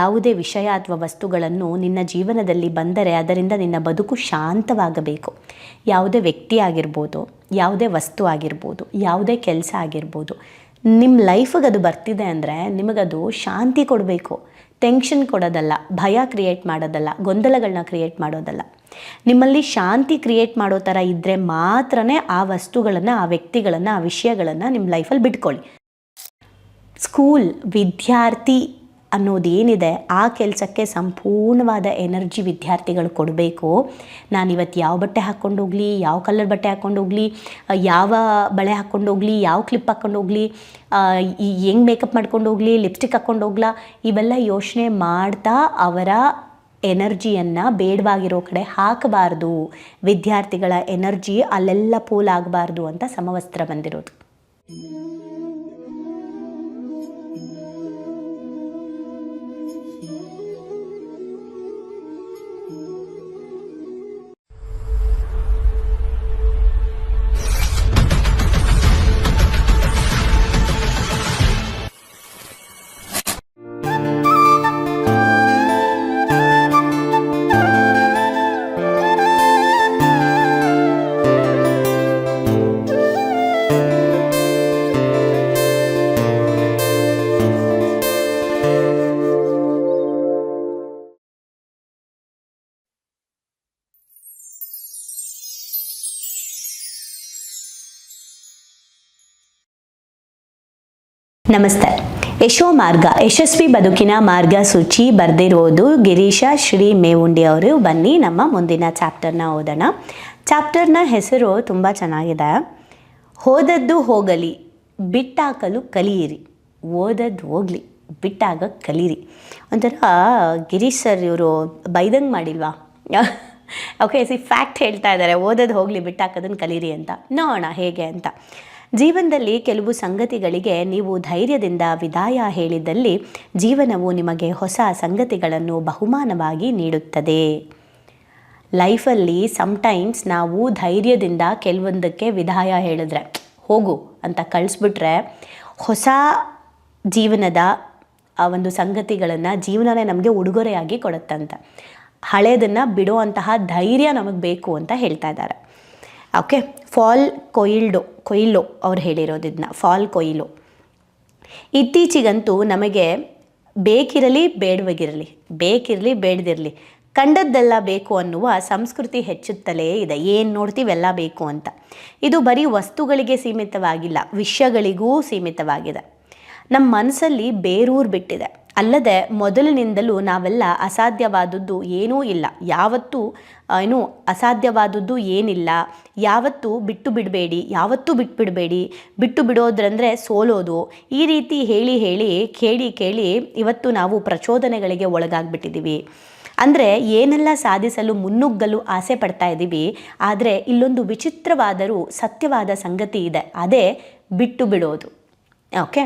ಯಾವುದೇ ವಿಷಯ ಅಥವಾ ವಸ್ತುಗಳನ್ನು ನಿನ್ನ ಜೀವನದಲ್ಲಿ ಬಂದರೆ ಅದರಿಂದ ನಿನ್ನ ಬದುಕು ಶಾಂತವಾಗಬೇಕು. ಯಾವುದೇ ವ್ಯಕ್ತಿ ಆಗಿರ್ಬೋದು, ಯಾವುದೇ ವಸ್ತು ಆಗಿರ್ಬೋದು, ಯಾವುದೇ ಕೆಲಸ ಆಗಿರ್ಬೋದು ನಿಮ್ಮ ಲೈಫಿಗೆ ಅದು ಬರ್ತಿದೆ ಅಂದರೆ ನಿಮಗದು ಶಾಂತಿ ಕೊಡಬೇಕು. ಟೆನ್ಷನ್ ಕೊಡೋದಲ್ಲ, ಭಯ ಕ್ರಿಯೇಟ್ ಮಾಡೋದಲ್ಲ ಗೊಂದಲಗಳನ್ನ ಕ್ರಿಯೇಟ್ ಮಾಡೋದಲ್ಲ. ನಿಮ್ಮಲ್ಲಿ ಶಾಂತಿ ಕ್ರಿಯೇಟ್ ಮಾಡೋ ಥರ ಇದ್ದರೆ ಮಾತ್ರನೇ ಆ ವಸ್ತುಗಳನ್ನು, ಆ ವ್ಯಕ್ತಿಗಳನ್ನು, ಆ ವಿಷಯಗಳನ್ನು ನಿಮ್ಮ ಲೈಫಲ್ಲಿ ಬಿಟ್ಕೊಳ್ಳಿ. ಸ್ಕೂಲ್ ವಿದ್ಯಾರ್ಥಿ ಅನ್ನೋದೇನಿದೆ, ಆ ಕೆಲಸಕ್ಕೆ ಸಂಪೂರ್ಣವಾದ ಎನರ್ಜಿ ವಿದ್ಯಾರ್ಥಿಗಳು ಕೊಡಬೇಕು. ನಾನು ಇವತ್ತು ಯಾವ ಬಟ್ಟೆ ಹಾಕ್ಕೊಂಡು ಹೋಗಲಿ, ಯಾವ ಕಲರ್ ಬಟ್ಟೆ ಹಾಕ್ಕೊಂಡು ಹೋಗಲಿ ಯಾವ ಬಳೆ ಹಾಕ್ಕೊಂಡು ಹೋಗಲಿ, ಯಾವ ಕ್ಲಿಪ್ ಹಾಕ್ಕೊಂಡು ಹೋಗಲಿ ಹೆಂಗೆ ಮೇಕಪ್ ಮಾಡ್ಕೊಂಡು ಹೋಗಲಿ, ಲಿಪ್ಸ್ಟಿಕ್ ಹಾಕ್ಕೊಂಡು ಹೋಗ್ಲಾ, ಇವೆಲ್ಲ ಯೋಚನೆ ಮಾಡ್ತಾ ಅವರ ಎನರ್ಜಿಯನ್ನು ಬೇಡವಾಗಿರೋ ಕಡೆ ಹಾಕಬಾರ್ದು. ವಿದ್ಯಾರ್ಥಿಗಳ ಎನರ್ಜಿ ಅಲ್ಲೆಲ್ಲ ಪೋಲ್ ಆಗಬಾರ್ದು ಅಂತ ಸಮವಸ್ತ್ರ ಬಂದಿರೋದು. ನಮಸ್ತೆ. ಯಶೋ ಮಾರ್ಗ, ಯಶಸ್ವಿ ಬದುಕಿನ ಮಾರ್ಗಸೂಚಿ ಬರೆದಿರೋದು ಗಿರೀಶ ಶ್ರೀ ಮೇವುಂಡಿ ಅವರು. ಬನ್ನಿ ನಮ್ಮ ಮುಂದಿನ ಚಾಪ್ಟರ್ನ ಓದೋಣ. ಚಾಪ್ಟರ್ನ ಹೆಸರು ತುಂಬ ಚೆನ್ನಾಗಿದೆ. ಹೋದದ್ದು ಹೋಗಲಿ, ಬಿಟ್ಟಾಕಲು ಕಲಿಯಿರಿ. ಓದದ್ದು ಹೋಗಲಿ, ಬಿಟ್ಟಾಗ ಕಲೀರಿ ಒಂಥರ ಗಿರೀಶ್ ಸರ್ ಇವರು ಬೈದಂಗೆ ಮಾಡಿಲ್ವಾ? ಓಕೆ ಸಿ ಫ್ಯಾಕ್ಟ್ ಹೇಳ್ತಾ ಇದ್ದಾರೆ. ಓದೋದು ಹೋಗಲಿ ಬಿಟ್ಟಾಕೋದನ್ನು ಕಲೀರಿ ಅಂತ. ನೋಡೋಣ ಹೇಗೆ ಅಂತ. ಜೀವನದಲ್ಲಿ ಕೆಲವು ಸಂಗತಿಗಳಿಗೆ ನೀವು ಧೈರ್ಯದಿಂದ ವಿದಾಯ ಹೇಳಿದಲ್ಲಿ ಜೀವನವು ನಿಮಗೆ ಹೊಸ ಸಂಗತಿಗಳನ್ನು ಬಹುಮಾನವಾಗಿ ನೀಡುತ್ತದೆ. ಲೈಫಲ್ಲಿ ಸಮ್ಟೈಮ್ಸ್ ನಾವು ಧೈರ್ಯದಿಂದ ಕೆಲವೊಂದಕ್ಕೆ ವಿದಾಯ ಹೇಳಿದ್ರೆ, ಹೋಗು ಅಂತ ಕಳಿಸ್ಬಿಟ್ರೆ ಹೊಸ ಜೀವನದ ಆ ಒಂದು ಸಂಗತಿಗಳನ್ನು ಜೀವನನೇ ನಮಗೆ ಉಡುಗೊರೆಯಾಗಿ ಕೊಡುತ್ತಂತ. ಹಳೇದನ್ನು ಬಿಡುವಂತಹ ಧೈರ್ಯ ನಮಗೆ ಬೇಕು ಅಂತ ಹೇಳ್ತಾ ಇದ್ದಾರೆ. ಓಕೆ, ಫಾಲ್ ಕೊಯಿಲ್ಡೋ ಕೊಯ್ಲು ಅವ್ರು ಹೇಳಿರೋದು ಇದನ್ನ ಫಾಲ್ ಕೊಯ್ಲು ಇತ್ತೀಚಿಗಂತೂ ನಮಗೆ ಬೇಕಿರಲಿ, ಬೇಡವಾಗಿರಲಿ, ಬೇಕಿರಲಿ, ಬೇಡದಿರಲಿ, ಕಂಡದ್ದೆಲ್ಲ ಬೇಕು ಅನ್ನುವ ಸಂಸ್ಕೃತಿ ಹೆಚ್ಚುತ್ತಲೇ ಇದೆ. ಏನು ನೋಡ್ತೀವಿ, ಎಲ್ಲ ಬೇಕು ಅಂತ. ಇದು ಬರೀ ವಸ್ತುಗಳಿಗೆ ಸೀಮಿತವಾಗಿಲ್ಲ, ವಿಷಯಗಳಿಗೂ ಸೀಮಿತವಾಗಿದೆ. ನಮ್ಮ ಮನಸ್ಸಲ್ಲಿ ಬೇರೂರು ಬಿಟ್ಟಿದೆ. ಅಲ್ಲದೆ ಮೊದಲಿನಿಂದಲೂ ನಾವೆಲ್ಲ ಅಸಾಧ್ಯವಾದದ್ದು ಏನೂ ಇಲ್ಲ. ಯಾವತ್ತೂ ಏನು ಅಸಾಧ್ಯವಾದದ್ದು ಏನಿಲ್ಲ. ಯಾವತ್ತೂ ಬಿಟ್ಟು ಬಿಡಬೇಡಿ, ಯಾವತ್ತೂ ಬಿಟ್ಬಿಡಬೇಡಿ ಬಿಟ್ಟು ಬಿಡೋದ್ರಂದರೆ ಸೋಲೋದು. ಈ ರೀತಿ ಹೇಳಿ ಹೇಳಿ, ಕೇಳಿ ಕೇಳಿ ಇವತ್ತು ನಾವು ಪ್ರಚೋದನೆಗಳಿಗೆ ಒಳಗಾಗ್ಬಿಟ್ಟಿದ್ದೀವಿ. ಅಂದರೆ ಏನೆಲ್ಲ ಸಾಧಿಸಲು ಮುನ್ನುಗ್ಗಲು ಆಸೆ ಪಡ್ತಾ ಇದ್ದೀವಿ, ಆದರೆ ಇಲ್ಲೊಂದು ವಿಚಿತ್ರವಾದರೂ ಸತ್ಯವಾದ ಸಂಗತಿ ಇದೆ. ಅದೇ ಬಿಟ್ಟು ಬಿಡೋದು. ಓಕೆ?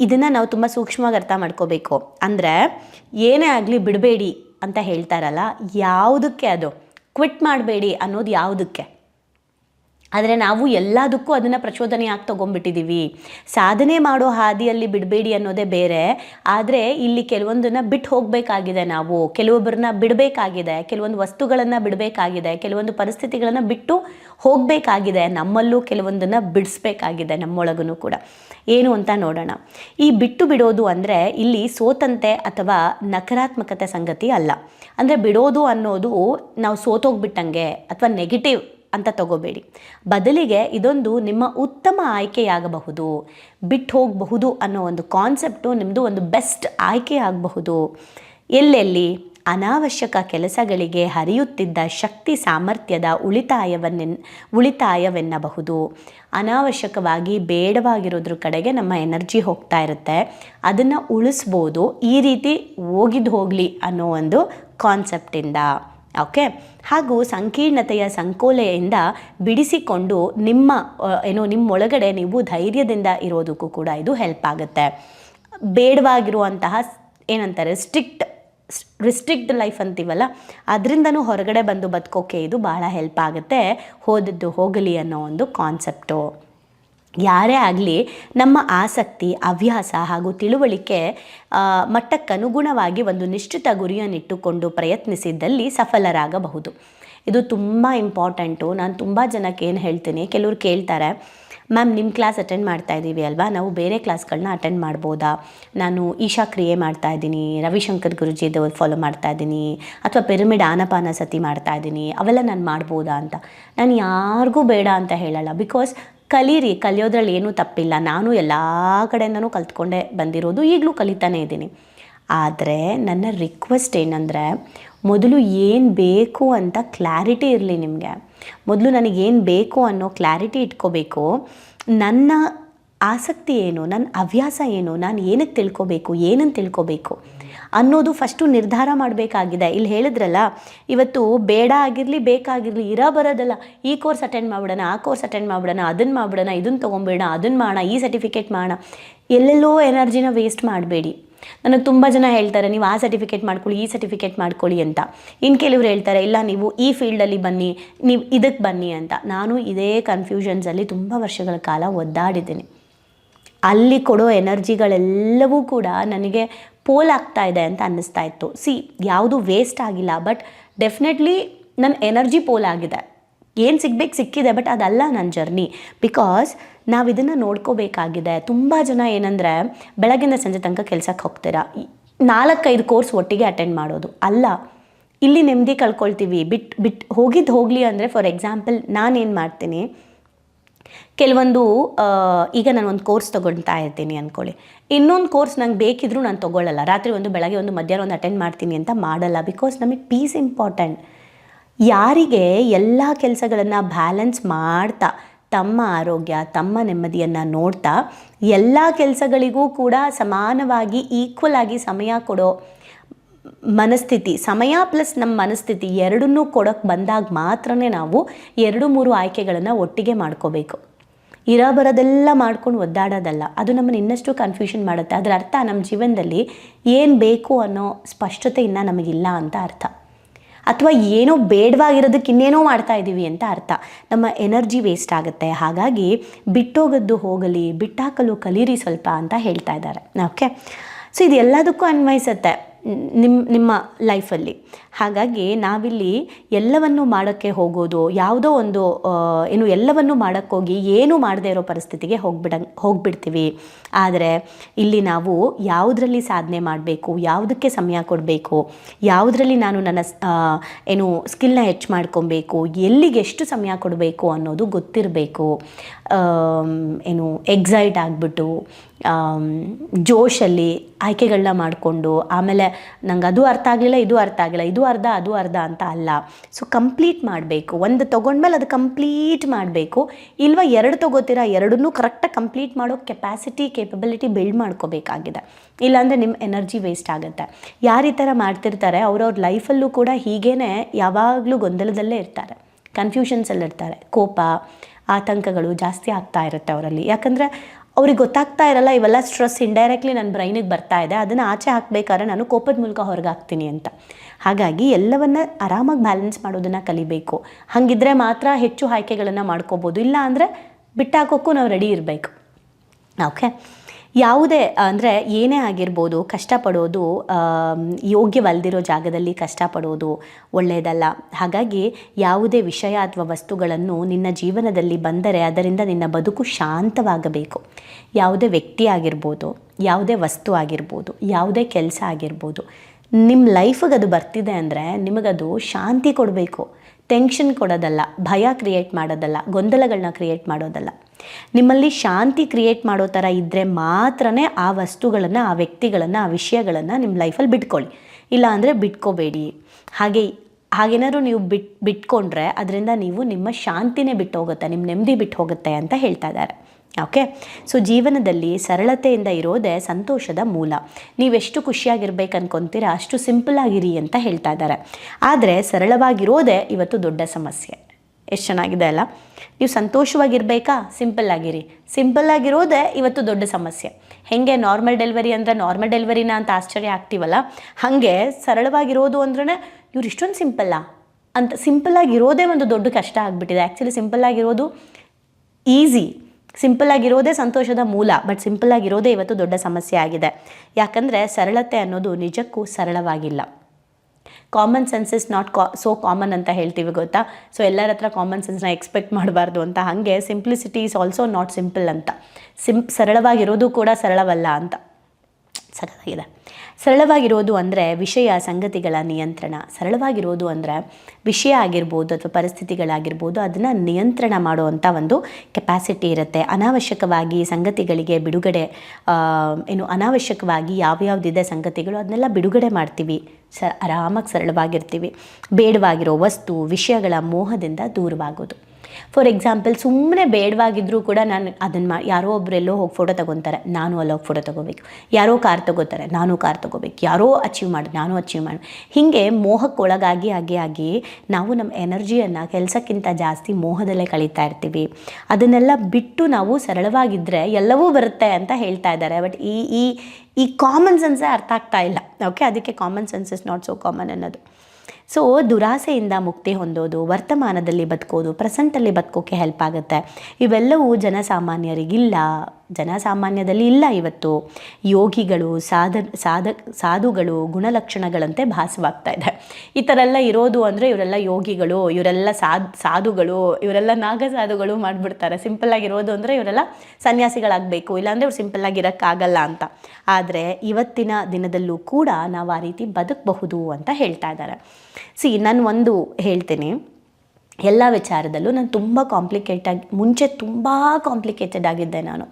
ಇದನ್ನು ನಾವು ತುಂಬ ಸೂಕ್ಷ್ಮವಾಗಿ ಅರ್ಥ ಮಾಡ್ಕೋಬೇಕು. ಅಂದರೆ ಏನೇ ಆಗಲಿ ಬಿಡಬೇಡಿ ಅಂತ ಹೇಳ್ತಾರಲ್ಲ, ಯಾವುದಕ್ಕೆ ಅದು? ಕ್ವಿಟ್ ಮಾಡಬೇಡಿ ಅನ್ನೋದು ಯಾವುದಕ್ಕೆ? ಆದರೆ ನಾವು ಎಲ್ಲದಕ್ಕೂ ಅದನ್ನು ಪ್ರಚೋದನೆಯಾಗಿ ತೊಗೊಂಡ್ಬಿಟ್ಟಿದ್ದೀವಿ ಸಾಧನೆ ಮಾಡೋ ಹಾದಿಯಲ್ಲಿ ಬಿಡಬೇಡಿ ಅನ್ನೋದೇ ಬೇರೆ, ಆದರೆ ಇಲ್ಲಿ ಕೆಲವೊಂದನ್ನು ಬಿಟ್ಟು ಹೋಗಬೇಕಾಗಿದೆ ನಾವು. ಕೆಲವೊಬ್ಬರನ್ನ ಬಿಡಬೇಕಾಗಿದೆ, ಕೆಲವೊಂದು ವಸ್ತುಗಳನ್ನು ಬಿಡಬೇಕಾಗಿದೆ, ಕೆಲವೊಂದು ಪರಿಸ್ಥಿತಿಗಳನ್ನು ಬಿಟ್ಟು ಹೋಗಬೇಕಾಗಿದೆ, ನಮ್ಮಲ್ಲೂ ಕೆಲವೊಂದನ್ನು ಬಿಡಿಸ್ಬೇಕಾಗಿದೆ ನಮ್ಮೊಳಗೂ ಕೂಡ. ಏನು ಅಂತ ನೋಡೋಣ. ಈ ಬಿಟ್ಟು ಬಿಡೋದು ಅಂದರೆ ಇಲ್ಲಿ ಸೋತಂತೆ ಅಥವಾ ನಕಾರಾತ್ಮಕತೆ ಸಂಗತಿ ಅಲ್ಲ. ಅಂದರೆ ಬಿಡೋದು ಅನ್ನೋದು ನಾವು ಸೋತೋಗ್ಬಿಟ್ಟಂಗೆ ಅಥವಾ ನೆಗೆಟಿವ್ ಅಂತ ತಗೋಬೇಡಿ. ಬದಲಿಗೆ ಇದೊಂದು ನಿಮ್ಮ ಉತ್ತಮ ಆಯ್ಕೆಯಾಗಬಹುದು. ಬಿಟ್ಟು ಹೋಗಬಹುದು ಅನ್ನೋ ಒಂದು ಕಾನ್ಸೆಪ್ಟು ನಿಮ್ಮದು ಒಂದು ಬೆಸ್ಟ್ ಆಯ್ಕೆ ಆಗಬಹುದು. ಎಲ್ಲೆಲ್ಲಿ? ಅನಾವಶ್ಯಕ ಕೆಲಸಗಳಿಗೆ ಹರಿಯುತ್ತಿದ್ದ ಶಕ್ತಿ ಸಾಮರ್ಥ್ಯದ ಉಳಿತಾಯವನ್ನೆನ್ ಉಳಿತಾಯವೆನ್ನಬಹುದು. ಅನಾವಶ್ಯಕವಾಗಿ ಬೇಡವಾಗಿರೋದ್ರ ಕಡೆಗೆ ನಮ್ಮ ಎನರ್ಜಿ ಹೋಗ್ತಾ ಇರುತ್ತೆ. ಅದನ್ನು ಉಳಿಸ್ಬೋದು. ಈ ರೀತಿ ಹೋಗಿದ್ದು ಹೋಗಲಿ ಅನ್ನೋ ಒಂದು ಕಾನ್ಸೆಪ್ಟಿಂದ ಓಕೆ ಹಾಗೂ ಸಂಕೀರ್ಣತೆಯ ಸಂಕೋಲೆಯಿಂದ ಬಿಡಿಸಿಕೊಂಡು ನಿಮ್ಮ ಏನು, ನಿಮ್ಮೊಳಗಡೆ ನೀವು ಧೈರ್ಯದಿಂದ ಇರೋದಕ್ಕೂ ಕೂಡ ಇದು ಹೆಲ್ಪ್ ಆಗುತ್ತೆ. ಬೇಡವಾಗಿರುವಂತಹ ಏನಂತಾರೆ ಸ್ಟ್ರಿಕ್ಟ್ ರಿಸ್ಟ್ರಿಕ್ಟ್ ಲೈಫ್ ಅಂತೀವಲ್ಲ, ಅದರಿಂದನೂ ಹೊರಗಡೆ ಬಂದು ಬದುಕೋಕೆ ಇದು ಭಾಳ ಹೆಲ್ಪ್ ಆಗುತ್ತೆ. ಹೋದದ್ದು ಹೋಗಲಿ ಅನ್ನೋ ಒಂದು ಕಾನ್ಸೆಪ್ಟು ಯಾರೇ ಆಗಲಿ ನಮ್ಮ ಆಸಕ್ತಿ, ಹವ್ಯಾಸ ಹಾಗೂ ತಿಳುವಳಿಕೆ ಮಟ್ಟಕ್ಕನುಗುಣವಾಗಿ ಒಂದು ನಿಶ್ಚಿತ ಗುರಿಯನ್ನಿಟ್ಟುಕೊಂಡು ಪ್ರಯತ್ನಿಸಿದ್ದಲ್ಲಿ ಸಫಲರಾಗಬಹುದು. ಇದು ತುಂಬ ಇಂಪಾರ್ಟೆಂಟು. ನಾನು ತುಂಬ ಜನಕ್ಕೆ ಏನು ಹೇಳ್ತೀನಿ, ಕೆಲವ್ರು ಕೇಳ್ತಾರೆ, ಮ್ಯಾಮ್ ನಿಮ್ಮ ಕ್ಲಾಸ್ ಅಟೆಂಡ್ ಮಾಡ್ತಾ ಇದ್ದೀವಿ ಅಲ್ವಾ? ನಾವು ಬೇರೆ ಕ್ಲಾಸ್ಗಳನ್ನ ಅಟೆಂಡ್ ಮಾಡ್ಬೋದಾ? ನಾನು ಈಶಾ ಕ್ರಿಯೆ ಮಾಡ್ತಾ ಇದ್ದೀನಿ ರವಿಶಂಕರ್ ಗುರುಜಿದು ಫಾಲೋ ಮಾಡ್ತಾ ಇದ್ದೀನಿ ಅಥವಾ ಪಿರಮಿಡ್ ಆನಪಾನ ಸತಿ ಮಾಡ್ತಾ ಇದ್ದೀನಿ ಅವೆಲ್ಲ ನಾನು ಮಾಡ್ಬೋದಾ ಅಂತ? ನಾನು ಯಾರಿಗೂ ಬೇಡ ಅಂತ ಹೇಳಲ್ಲ. ಬಿಕಾಸ್ ಕಲೀರಿ, ಕಲಿಯೋದ್ರಲ್ಲಿ ಏನೂ ತಪ್ಪಿಲ್ಲ. ನಾನು ಎಲ್ಲ ಕಡೆಯಿಂದನೂ ಕಲ್ತ್ಕೊಂಡೆ ಬಂದಿರೋದು, ಈಗಲೂ ಕಲಿತಾನೆ ಇದ್ದೀನಿ. ಆದರೆ ನನ್ನ ರಿಕ್ವೆಸ್ಟ್ ಏನಂದರೆ, ಮೊದಲು ಏನು ಬೇಕು ಅಂತ ಕ್ಲಾರಿಟಿ ಇರಲಿ ನಿಮಗೆ. ಮೊದಲು ನನಗೇನು ಬೇಕು ಅನ್ನೋ ಕ್ಲಾರಿಟಿ ಇಟ್ಕೋಬೇಕು. ನನ್ನ ಆಸಕ್ತಿ ಏನು? ನನ್ನ ಹವ್ಯಾಸ ಏನು? ನಾನು ಏನಕ್ಕೆ ತಿಳ್ಕೊಬೇಕು? ಏನನ್ನು ತಿಳ್ಕೊಬೇಕು? ಅನ್ನೋದು ಫಸ್ಟು ನಿರ್ಧಾರ ಮಾಡಬೇಕಾಗಿದೆ. ಇಲ್ಲಿ ಹೇಳಿದ್ರಲ್ಲ, ಇವತ್ತು ಬೇಡ ಆಗಿರಲಿ, ಬೇಕಾಗಿರಲಿ, ಇರೋ ಬರೋದಲ್ಲ. ಈ ಕೋರ್ಸ್ ಅಟೆಂಡ್ ಮಾಡ್ಬಿಡೋಣ, ಆ ಕೋರ್ಸ್ ಅಟೆಂಡ್ ಮಾಡ್ಬಿಡೋಣ ಅದನ್ನು ಮಾಡ್ಬಿಡೋಣ ಇದನ್ನು ತೊಗೊಂಬಿಡೋಣ ಅದನ್ನು ಮಾಡೋಣ ಈ ಸರ್ಟಿಫಿಕೇಟ್ ಮಾಡೋಣ ಎಲ್ಲೆಲ್ಲೋ ಎನರ್ಜಿನ ವೇಸ್ಟ್ ಮಾಡಬೇಡಿ. ನನಗೆ ತುಂಬ ಜನ ಹೇಳ್ತಾರೆ, ನೀವು ಆ ಸರ್ಟಿಫಿಕೇಟ್ ಮಾಡ್ಕೊಳ್ಳಿ, ಈ ಸರ್ಟಿಫಿಕೇಟ್ ಮಾಡ್ಕೊಳ್ಳಿ ಅಂತ. ಇನ್ನು ಕೆಲವ್ರು ಹೇಳ್ತಾರೆ, ಇಲ್ಲ, ನೀವು ಈ ಫೀಲ್ಡಲ್ಲಿ ಬನ್ನಿ, ನೀವು ಇದಕ್ಕೆ ಬನ್ನಿ ಅಂತ. ನಾನು ಇದೇ ಕನ್ಫ್ಯೂಷನ್ಸಲ್ಲಿ ತುಂಬ ವರ್ಷಗಳ ಕಾಲ ಒದ್ದಾಡಿದ್ದೀನಿ. ಅಲ್ಲಿ ಕೊಡೋ ಎನರ್ಜಿಗಳೆಲ್ಲವೂ ಕೂಡ ನನಗೆ ಪೋಲ್ ಆಗ್ತಾ ಇದೆ ಅಂತ ಅನ್ನಿಸ್ತಾ ಇತ್ತು. ಸಿ ಯಾವುದು ವೇಸ್ಟ್ ಆಗಿಲ್ಲ ಬಟ್ ಡೆಫಿನೆಟ್ಲಿ ನನ್ನ ಎನರ್ಜಿ ಪೋಲ್ ಆಗಿದೆ ಏನು ಸಿಗ್ಬೇಕು ಸಿಕ್ಕಿದೆ ಬಟ್ ಅದಲ್ಲ ನನ್ನ ಜರ್ನಿ ಬಿಕಾಸ್ ನಾವು ಇದನ್ನು ನೋಡ್ಕೋಬೇಕಾಗಿದೆ. ತುಂಬ ಜನ ಏನಂದರೆ ಬೆಳಗಿಂದ ಸಂಜೆ ತನಕ ಕೆಲಸಕ್ಕೆ ಹೋಗ್ತೀರಾ? ನಾಲ್ಕೈದು ಕೋರ್ಸ್ ಒಟ್ಟಿಗೆ ಅಟೆಂಡ್ ಮಾಡೋದು. ಅಲ್ಲ, ಇಲ್ಲಿ ನೆಮ್ಮದಿ ಕಳ್ಕೊಳ್ತೀವಿ. ಬಿಟ್ ಬಿಟ್ಟು ಹೋಗಿದ್ದು ಹೋಗಲಿ ಅಂದರೆ ಫಾರ್ ಎಕ್ಸಾಂಪಲ್ ನಾನೇನು ಮಾಡ್ತೀನಿ? ಕೆಲವೊಂದು ಈಗ ನಾನು ಒಂದು ಕೋರ್ಸ್ ತೊಗೊಳ್ತಾ ಇರ್ತೀನಿ ಅಂದ್ಕೊಳ್ಳಿ ಇನ್ನೊಂದು ಕೋರ್ಸ್ ನಂಗೆ ಬೇಕಿದ್ರೂ ನಾನು ತೊಗೊಳ್ಳಲ್ಲ. ರಾತ್ರಿ ಒಂದು ಬೆಳಗ್ಗೆ ಒಂದು ಮಧ್ಯಾಹ್ನ ಒಂದು ಅಟೆಂಡ್ ಮಾಡ್ತೀನಿ ಅಂತ ಮಾಡಲ್ಲ. ಬಿಕಾಸ್ ನಮಗೆ ಪೀಸ್ ಇಂಪಾರ್ಟೆಂಟ್ ಯಾರಿಗೆ ಎಲ್ಲ ಕೆಲಸಗಳನ್ನು ಬ್ಯಾಲೆನ್ಸ್ ಮಾಡ್ತಾ, ತಮ್ಮ ಆರೋಗ್ಯ, ತಮ್ಮ ನೆಮ್ಮದಿಯನ್ನು ನೋಡ್ತಾ, ಎಲ್ಲ ಕೆಲಸಗಳಿಗೂ ಕೂಡ ಸಮಾನವಾಗಿ ಈಕ್ವಲ್ ಆಗಿ ಸಮಯ ಕೊಡೋ ಮನಸ್ಥಿತಿ, ಸಮಯ ಪ್ಲಸ್ ನಮ್ಮ ಮನಸ್ಥಿತಿ ಎರಡನ್ನೂ ಕೊಡೋಕ್ಕೆ ಬಂದಾಗ ಮಾತ್ರ ನಾವು ಎರಡು ಮೂರು ಆಯ್ಕೆಗಳನ್ನು ಒಟ್ಟಿಗೆ ಮಾಡ್ಕೋಬೇಕು. ಇರೋ ಬರೋದೆಲ್ಲ ಮಾಡ್ಕೊಂಡು ಒದ್ದಾಡೋದಲ್ಲ, ಅದು ನಮ್ಮನ್ನು ಇನ್ನಷ್ಟು ಕನ್ಫ್ಯೂಷನ್ ಮಾಡುತ್ತೆ. ಅದರ ಅರ್ಥ ನಮ್ಮ ಜೀವನದಲ್ಲಿ ಏನು ಬೇಕು ಅನ್ನೋ ಸ್ಪಷ್ಟತೆ ಇನ್ನೂ ನಮಗಿಲ್ಲ ಅಂತ ಅರ್ಥ. ಅಥವಾ ಏನೋ ಬೇಡವಾಗಿರೋದಕ್ಕೆ ಇನ್ನೇನೋ ಮಾಡ್ತಾ ಇದ್ದೀವಿ ಅಂತ ಅರ್ಥ. ನಮ್ಮ ಎನರ್ಜಿ ವೇಸ್ಟ್ ಆಗುತ್ತೆ. ಹಾಗಾಗಿ ಬಿಟ್ಟೋಗದ್ದು ಹೋಗಲಿ, ಬಿಟ್ಟಾಕಲು ಕಲೀರಿ ಸ್ವಲ್ಪ ಅಂತ ಹೇಳ್ತಾ ಇದ್ದಾರೆ. ಓಕೆ ಸೊ ಇದು ಎಲ್ಲದಕ್ಕೂ ಅನ್ವಯಿಸುತ್ತೆ. ನಿಮ್ಮ ನಿಮ್ಮ ಲೈಫಲ್ಲಿ. ಹಾಗಾಗಿ ನಾವಿಲ್ಲಿ ಎಲ್ಲವನ್ನು ಮಾಡೋಕ್ಕೆ ಹೋಗೋದು, ಯಾವುದೋ ಒಂದು ಏನು ಎಲ್ಲವನ್ನು ಮಾಡೋಕ್ಕೋಗಿ ಏನೂ ಮಾಡದೇ ಇರೋ ಪರಿಸ್ಥಿತಿಗೆ ಹೋಗ್ಬಿಡ, ಹೋಗ್ಬಿಡ್ತೀವಿ. ಆದರೆ ಇಲ್ಲಿ ನಾವು ಯಾವುದರಲ್ಲಿ ಸಾಧನೆ ಮಾಡಬೇಕು, ಯಾವುದಕ್ಕೆ ಸಮಯ ಕೊಡಬೇಕು, ಯಾವುದರಲ್ಲಿ ನಾನು ನನ್ನ ಏನು ಸ್ಕಿಲ್ನ ಹೆಚ್ಚು ಮಾಡ್ಕೊಬೇಕು, ಎಲ್ಲಿಗೆ ಎಷ್ಟು ಸಮಯ ಕೊಡಬೇಕು ಅನ್ನೋದು ಗೊತ್ತಿರಬೇಕು. ಏನು, ಎಕ್ಸೈಟ್ ಆಗಿಬಿಟ್ಟು ಜೋಶಲ್ಲಿ ಆಯ್ಕೆಗಳನ್ನ ಮಾಡಿಕೊಂಡು, ಆಮೇಲೆ ನಂಗೆ ಅದು ಅರ್ಥ ಆಗಲಿಲ್ಲ, ಇದು ಅರ್ಥ ಆಗಿಲ್ಲ ಇದು ಅರ್ಧ, ಅದು ಅರ್ಧ ಅಂತ ಅಲ್ಲ. ಸೊ ಕಂಪ್ಲೀಟ್ ಮಾಡಬೇಕು. ಒಂದು ತೊಗೊಂಡ್ಮೇಲೆ ಅದು ಕಂಪ್ಲೀಟ್ ಮಾಡಬೇಕು. ಇಲ್ವ ಎರಡು ತೊಗೋತೀರಾ, ಎರಡನ್ನೂ ಕರೆಕ್ಟಾಗಿ ಕಂಪ್ಲೀಟ್ ಮಾಡೋ ಕೆಪಾಸಿಟಿ ಕೇಪಬಿಲಿಟಿ ಬಿಲ್ಡ್ ಮಾಡ್ಕೋಬೇಕಾಗಿದೆ. ಇಲ್ಲಾಂದರೆ ನಿಮ್ಮ ಎನರ್ಜಿ ವೇಸ್ಟ್ ಆಗುತ್ತೆ. ಯಾರು ಈ ಥರ ಮಾಡ್ತಿರ್ತಾರೆ, ಅವ್ರವ್ರ ಲೈಫಲ್ಲೂ ಕೂಡ ಹೀಗೇ ಯಾವಾಗಲೂ ಗೊಂದಲದಲ್ಲೇ ಇರ್ತಾರೆ. ಕನ್ಫ್ಯೂಷನ್ಸಲ್ಲಿರ್ತಾರೆ ಕೋಪ, ಆತಂಕಗಳು ಜಾಸ್ತಿ ಆಗ್ತಾ ಇರುತ್ತೆ ಅವರಲ್ಲಿ. ಯಾಕಂದರೆ ಅವ್ರಿಗೆ ಗೊತ್ತಾಗ್ತಾ ಇರಲ್ಲ, ಇವೆಲ್ಲ ಸ್ಟ್ರೆಸ್ ಇಂಡೈರೆಕ್ಟ್ಲಿ ನನ್ನ ಬ್ರೈನಿಗೆ ಬರ್ತಾ ಇದೆ, ಅದನ್ನು ಆಚೆ ಹಾಕ್ಬೇಕಾದ್ರೆ ನಾನು ಕೋಪದ ಮೂಲಕ ಹೊರಗೆ ಹಾಕ್ತೀನಿ ಅಂತ. ಹಾಗಾಗಿ ಎಲ್ಲವನ್ನ ಆರಾಮಾಗಿ ಬ್ಯಾಲೆನ್ಸ್ ಮಾಡೋದನ್ನು ಕಲಿಬೇಕು. ಹಾಗಿದ್ರೆ ಮಾತ್ರ ಹೆಚ್ಚು ಆಯ್ಕೆಗಳನ್ನು ಮಾಡ್ಕೋಬೋದು. ಇಲ್ಲ ಅಂದರೆ ಬಿಟ್ಟಾಕೋಕ್ಕೂ ನಾವು ರೆಡಿ ಇರಬೇಕು. ಓಕೆ ಯಾವುದೇ, ಅಂದರೆ ಏನೇ ಆಗಿರ್ಬೋದು, ಕಷ್ಟಪಡೋದು ಯೋಗ್ಯವಲ್ದಿರೋ ಜಾಗದಲ್ಲಿ ಕಷ್ಟಪಡೋದು ಒಳ್ಳೆಯದಲ್ಲ ಹಾಗಾಗಿ ಯಾವುದೇ ವಿಷಯ ಅಥವಾ ವಸ್ತುಗಳನ್ನು ನಿನ್ನ ಜೀವನದಲ್ಲಿ ಬಂದರೆ ಅದರಿಂದ ನಿನ್ನ ಬದುಕು ಶಾಂತವಾಗಬೇಕು. ಯಾವುದೇ ವ್ಯಕ್ತಿ ಆಗಿರ್ಬೋದು, ಯಾವುದೇ ವಸ್ತು ಆಗಿರ್ಬೋದು, ಯಾವುದೇ ಕೆಲಸ ಆಗಿರ್ಬೋದು ನಿಮ್ಮ ಲೈಫಿಗೆ ಅದು ಬರ್ತಿದೆ ಅಂದರೆ ನಿಮಗದು ಶಾಂತಿ ಕೊಡಬೇಕು. ಟೆನ್ಷನ್ ಕೊಡೋದಲ್ಲ, ಭಯ ಕ್ರಿಯೇಟ್ ಮಾಡೋದಲ್ಲ ಗೊಂದಲಗಳನ್ನ ಕ್ರಿಯೇಟ್ ಮಾಡೋದಲ್ಲ. ನಿಮ್ಮಲ್ಲಿ ಶಾಂತಿ ಕ್ರಿಯೇಟ್ ಮಾಡೋ ಥರ ಇದ್ದರೆ ಮಾತ್ರನೇ ಆ ವಸ್ತುಗಳನ್ನು, ಆ ವ್ಯಕ್ತಿಗಳನ್ನು, ಆ ವಿಷಯಗಳನ್ನು ನಿಮ್ಮ ಲೈಫಲ್ಲಿ ಬಿಟ್ಕೊಳ್ಳಿ. ಇಲ್ಲ ಅಂದರೆ ಬಿಟ್ಕೋಬೇಡಿ. ಹಾಗೆ, ಹಾಗೇನಾದ್ರು ನೀವು ಬಿಟ್, ಬಿಟ್ಕೊಂಡ್ರೆ, ಅದರಿಂದ ನೀವು ನಿಮ್ಮ ಶಾಂತಿನೇ ಬಿಟ್ಟು ಹೋಗುತ್ತೆ ನಿಮ್ಮ ನೆಮ್ಮದಿ ಬಿಟ್ಟು ಹೋಗುತ್ತೆ ಅಂತ ಹೇಳ್ತಾ ಇದ್ದಾರೆ. ಓಕೆ ಸೊ ಜೀವನದಲ್ಲಿ ಸರಳತೆಯಿಂದ ಇರೋದೇ ಸಂತೋಷದ ಮೂಲ. ನೀವೆಷ್ಟು ಖುಷಿಯಾಗಿರ್ಬೇಕು ಅನ್ಕೊಂತೀರಾ ಅಷ್ಟು ಸಿಂಪಲ್ ಆಗಿರಿ ಅಂತ ಹೇಳ್ತಾ ಇದ್ದಾರೆ. ಆದರೆ ಸರಳವಾಗಿರೋದೇ ಇವತ್ತು ದೊಡ್ಡ ಸಮಸ್ಯೆ. ಎಷ್ಟು ಚೆನ್ನಾಗಿದೆ ಅಲ್ಲ? ನೀವು ಸಂತೋಷವಾಗಿರ್ಬೇಕಾ? ಸಿಂಪಲ್ ಆಗಿರಿ. ಸಿಂಪಲ್ ಆಗಿರೋದೇ ಇವತ್ತು ದೊಡ್ಡ ಸಮಸ್ಯೆ. ಹೆಂಗೆ ನಾರ್ಮಲ್ ಡೆಲಿವರಿ ಅಂದರೆ ನಾರ್ಮಲ್ ಡೆಲಿವರಿನ ಅಂತ ಆಶ್ಚರ್ಯ ಆಗ್ತೀವಲ್ಲ? ಹಾಗೆ ಸರಳವಾಗಿರೋದು ಅಂದ್ರೆ ಇವ್ರು ಇಷ್ಟೊಂದು ಸಿಂಪಲ್ಲ ಅಂತ ಸಿಂಪಲ್ ಆಗಿರೋದೇ ಒಂದು ದೊಡ್ಡ ಕಷ್ಟ ಆಗಿಬಿಟ್ಟಿದೆ. ಆ್ಯಕ್ಚುಲಿ ಸಿಂಪಲ್ ಆಗಿರೋದು ಈಸಿ ಸಿಂಪಲ್ ಆಗಿರೋದೇ ಸಂತೋಷದ ಮೂಲ ಬಟ್ ಸಿಂಪಲ್ ಆಗಿರೋದೇ ಇವತ್ತು ದೊಡ್ಡ ಸಮಸ್ಯೆ ಆಗಿದೆ. ಯಾಕಂದರೆ ಸರಳತೆ ಅನ್ನೋದು ನಿಜಕ್ಕೂ ಸರಳವಾಗಿಲ್ಲ. ಕಾಮನ್ ಸೆನ್ಸ್ ಇಸ್ ನಾಟ್ ಕಾ ಸೋ ಕಾಮನ್ ಅಂತ ಹೇಳ್ತೀವಿ ಗೊತ್ತಾ? ಸೊ ಎಲ್ಲರ ಹತ್ರ ಕಾಮನ್ ಸೆನ್ಸ್ನ ಎಕ್ಸ್ಪೆಕ್ಟ್ ಮಾಡಬಾರ್ದು ಅಂತ. ಹಾಗೆ simplicity is also not simple ಅಂತ. ಸಿಂಪ್ ಸರಳವಾಗಿರೋದು ಕೂಡ ಸರಳವಲ್ಲ ಅಂತ. ಸಖತ್ತಾಗಿದೆ ಸರಳವಾಗಿರೋದು ಅಂದರೆ ವಿಷಯ ಸಂಗತಿಗಳ ನಿಯಂತ್ರಣ. ಸರಳವಾಗಿರೋದು ಅಂದರೆ ವಿಷಯ ಆಗಿರ್ಬೋದು ಅಥವಾ ಪರಿಸ್ಥಿತಿಗಳಾಗಿರ್ಬೋದು ಅದನ್ನು ನಿಯಂತ್ರಣ ಮಾಡುವಂಥ ಒಂದು ಕೆಪಾಸಿಟಿ ಇರುತ್ತೆ. ಅನಾವಶ್ಯಕವಾಗಿ ಸಂಗತಿಗಳಿಗೆ ಬಿಡುಗಡೆ ಏನು ಅನಾವಶ್ಯಕವಾಗಿ ಯಾವ್ಯಾವ್ದಿದೆ ಸಂಗತಿಗಳು ಅದನ್ನೆಲ್ಲ ಬಿಡುಗಡೆ ಮಾಡ್ತೀವಿ. ಸ, ಆರಾಮಾಗಿ ಸರಳವಾಗಿರ್ತೀವಿ. ಬೇಡವಾಗಿರೋ ವಸ್ತು, ವಿಷಯಗಳ ಮೋಹದಿಂದ ದೂರವಾಗೋದು. ಫಾರ್ ಎಕ್ಸಾಂಪಲ್ ಸುಮ್ಮನೆ ಬೇಡವಾಗಿದ್ರೂ ಕೂಡ ನಾನು ಅದನ್ನು ಮಾ ಯಾರೋ ಒಬ್ರು ಎಲ್ಲೋ ಹೋಗಿ ಫೋಟೋ ತೊಗೊತಾರೆ. ನಾನು ಅಲ್ಲಿ ಹೋಗಿ ಫೋಟೋ ತೊಗೋಬೇಕು. ಯಾರೋ ಕಾರ್ ತಗೋತಾರೆ. ನಾನು ಕಾರ್ ತೊಗೋಬೇಕು. ಯಾರೋ ಅಚೀವ್ ಮಾಡಿ ನಾನು ಅಚೀವ್ ಮಾಡಿ ಹೀಗೆ ಮೋಹಕ್ಕೊಳಗಾಗಿ ಆಗಿ ಆಗಿ ನಾವು ನಮ್ಮ ಎನರ್ಜಿಯನ್ನು ಕೆಲಸಕ್ಕಿಂತ ಜಾಸ್ತಿ ಮೋಹದಲ್ಲೇ ಕಳೀತಾ ಇರ್ತೀವಿ. ಅದನ್ನೆಲ್ಲ ಬಿಟ್ಟು ನಾವು ಸರಳವಾಗಿದ್ದರೆ ಎಲ್ಲವೂ ಬರುತ್ತೆ ಅಂತ ಹೇಳ್ತಾ ಇದ್ದಾರೆ. ಬಟ್ ಈ ಈ ಈ ಕಾಮನ್ ಸೆನ್ಸೇ ಅರ್ಥ ಆಗ್ತಾ ಇಲ್ಲ. ಓಕೆ ಅದಕ್ಕೆ common sense is not so common ಅನ್ನೋದು. ಸೊ ದುರಾಸೆಯಿಂದ ಮುಕ್ತಿ ಹೊಂದೋದು ವರ್ತಮಾನದಲ್ಲಿ ಬದುಕೋದು ಪ್ರೆಸೆಂಟಲ್ಲಿ ಬದುಕೋಕೆ ಹೆಲ್ಪ್ ಆಗುತ್ತೆ. ಇವೆಲ್ಲವೂ ಜನಸಾಮಾನ್ಯರಿಗಿಲ್ಲ. ಜನಸಾಮಾನ್ಯದಲ್ಲಿ ಇಲ್ಲ ಇವತ್ತು. ಯೋಗಿಗಳು, ಸಾಧ ಸಾಧ, ಸಾಧುಗಳು ಗುಣಲಕ್ಷಣಗಳಂತೆ ಭಾಸವಾಗ್ತಾ ಇದೆ. ಈ ಥರ ಎಲ್ಲ ಇರೋದು ಅಂದರೆ ಇವರೆಲ್ಲ ಯೋಗಿಗಳು, ಇವರೆಲ್ಲ ಸಾಧ್ ಸಾಧುಗಳು, ಇವರೆಲ್ಲ ನಾಗ ಸಾಧುಗಳು ಮಾಡಿಬಿಡ್ತಾರೆ ಸಿಂಪಲ್ಲಾಗಿರೋದು ಅಂದರೆ ಇವರೆಲ್ಲ ಸನ್ಯಾಸಿಗಳಾಗಬೇಕು, ಇಲ್ಲಾಂದರೆ ಇವ್ರು ಸಿಂಪಲ್ಲಾಗಿ ಇರೋಕ್ಕಾಗಲ್ಲ ಅಂತ. ಆದರೆ ಇವತ್ತಿನ ದಿನದಲ್ಲೂ ಕೂಡ ನಾವು ಆ ರೀತಿ ಬದುಕಬಹುದು ಅಂತ ಹೇಳ್ತಾ ಇದ್ದಾರೆ. ಸಿ ನಾನು ಒಂದು ಹೇಳ್ತೀನಿ. ಎಲ್ಲ ವಿಚಾರದಲ್ಲೂ ನಾನು ತುಂಬ ಕಾಂಪ್ಲಿಕೇಟಾಗಿ ಮುಂಚೆ ತುಂಬ ಕಾಂಪ್ಲಿಕೇಟೆಡ್ ಆಗಿದ್ದೆ ನಾನು.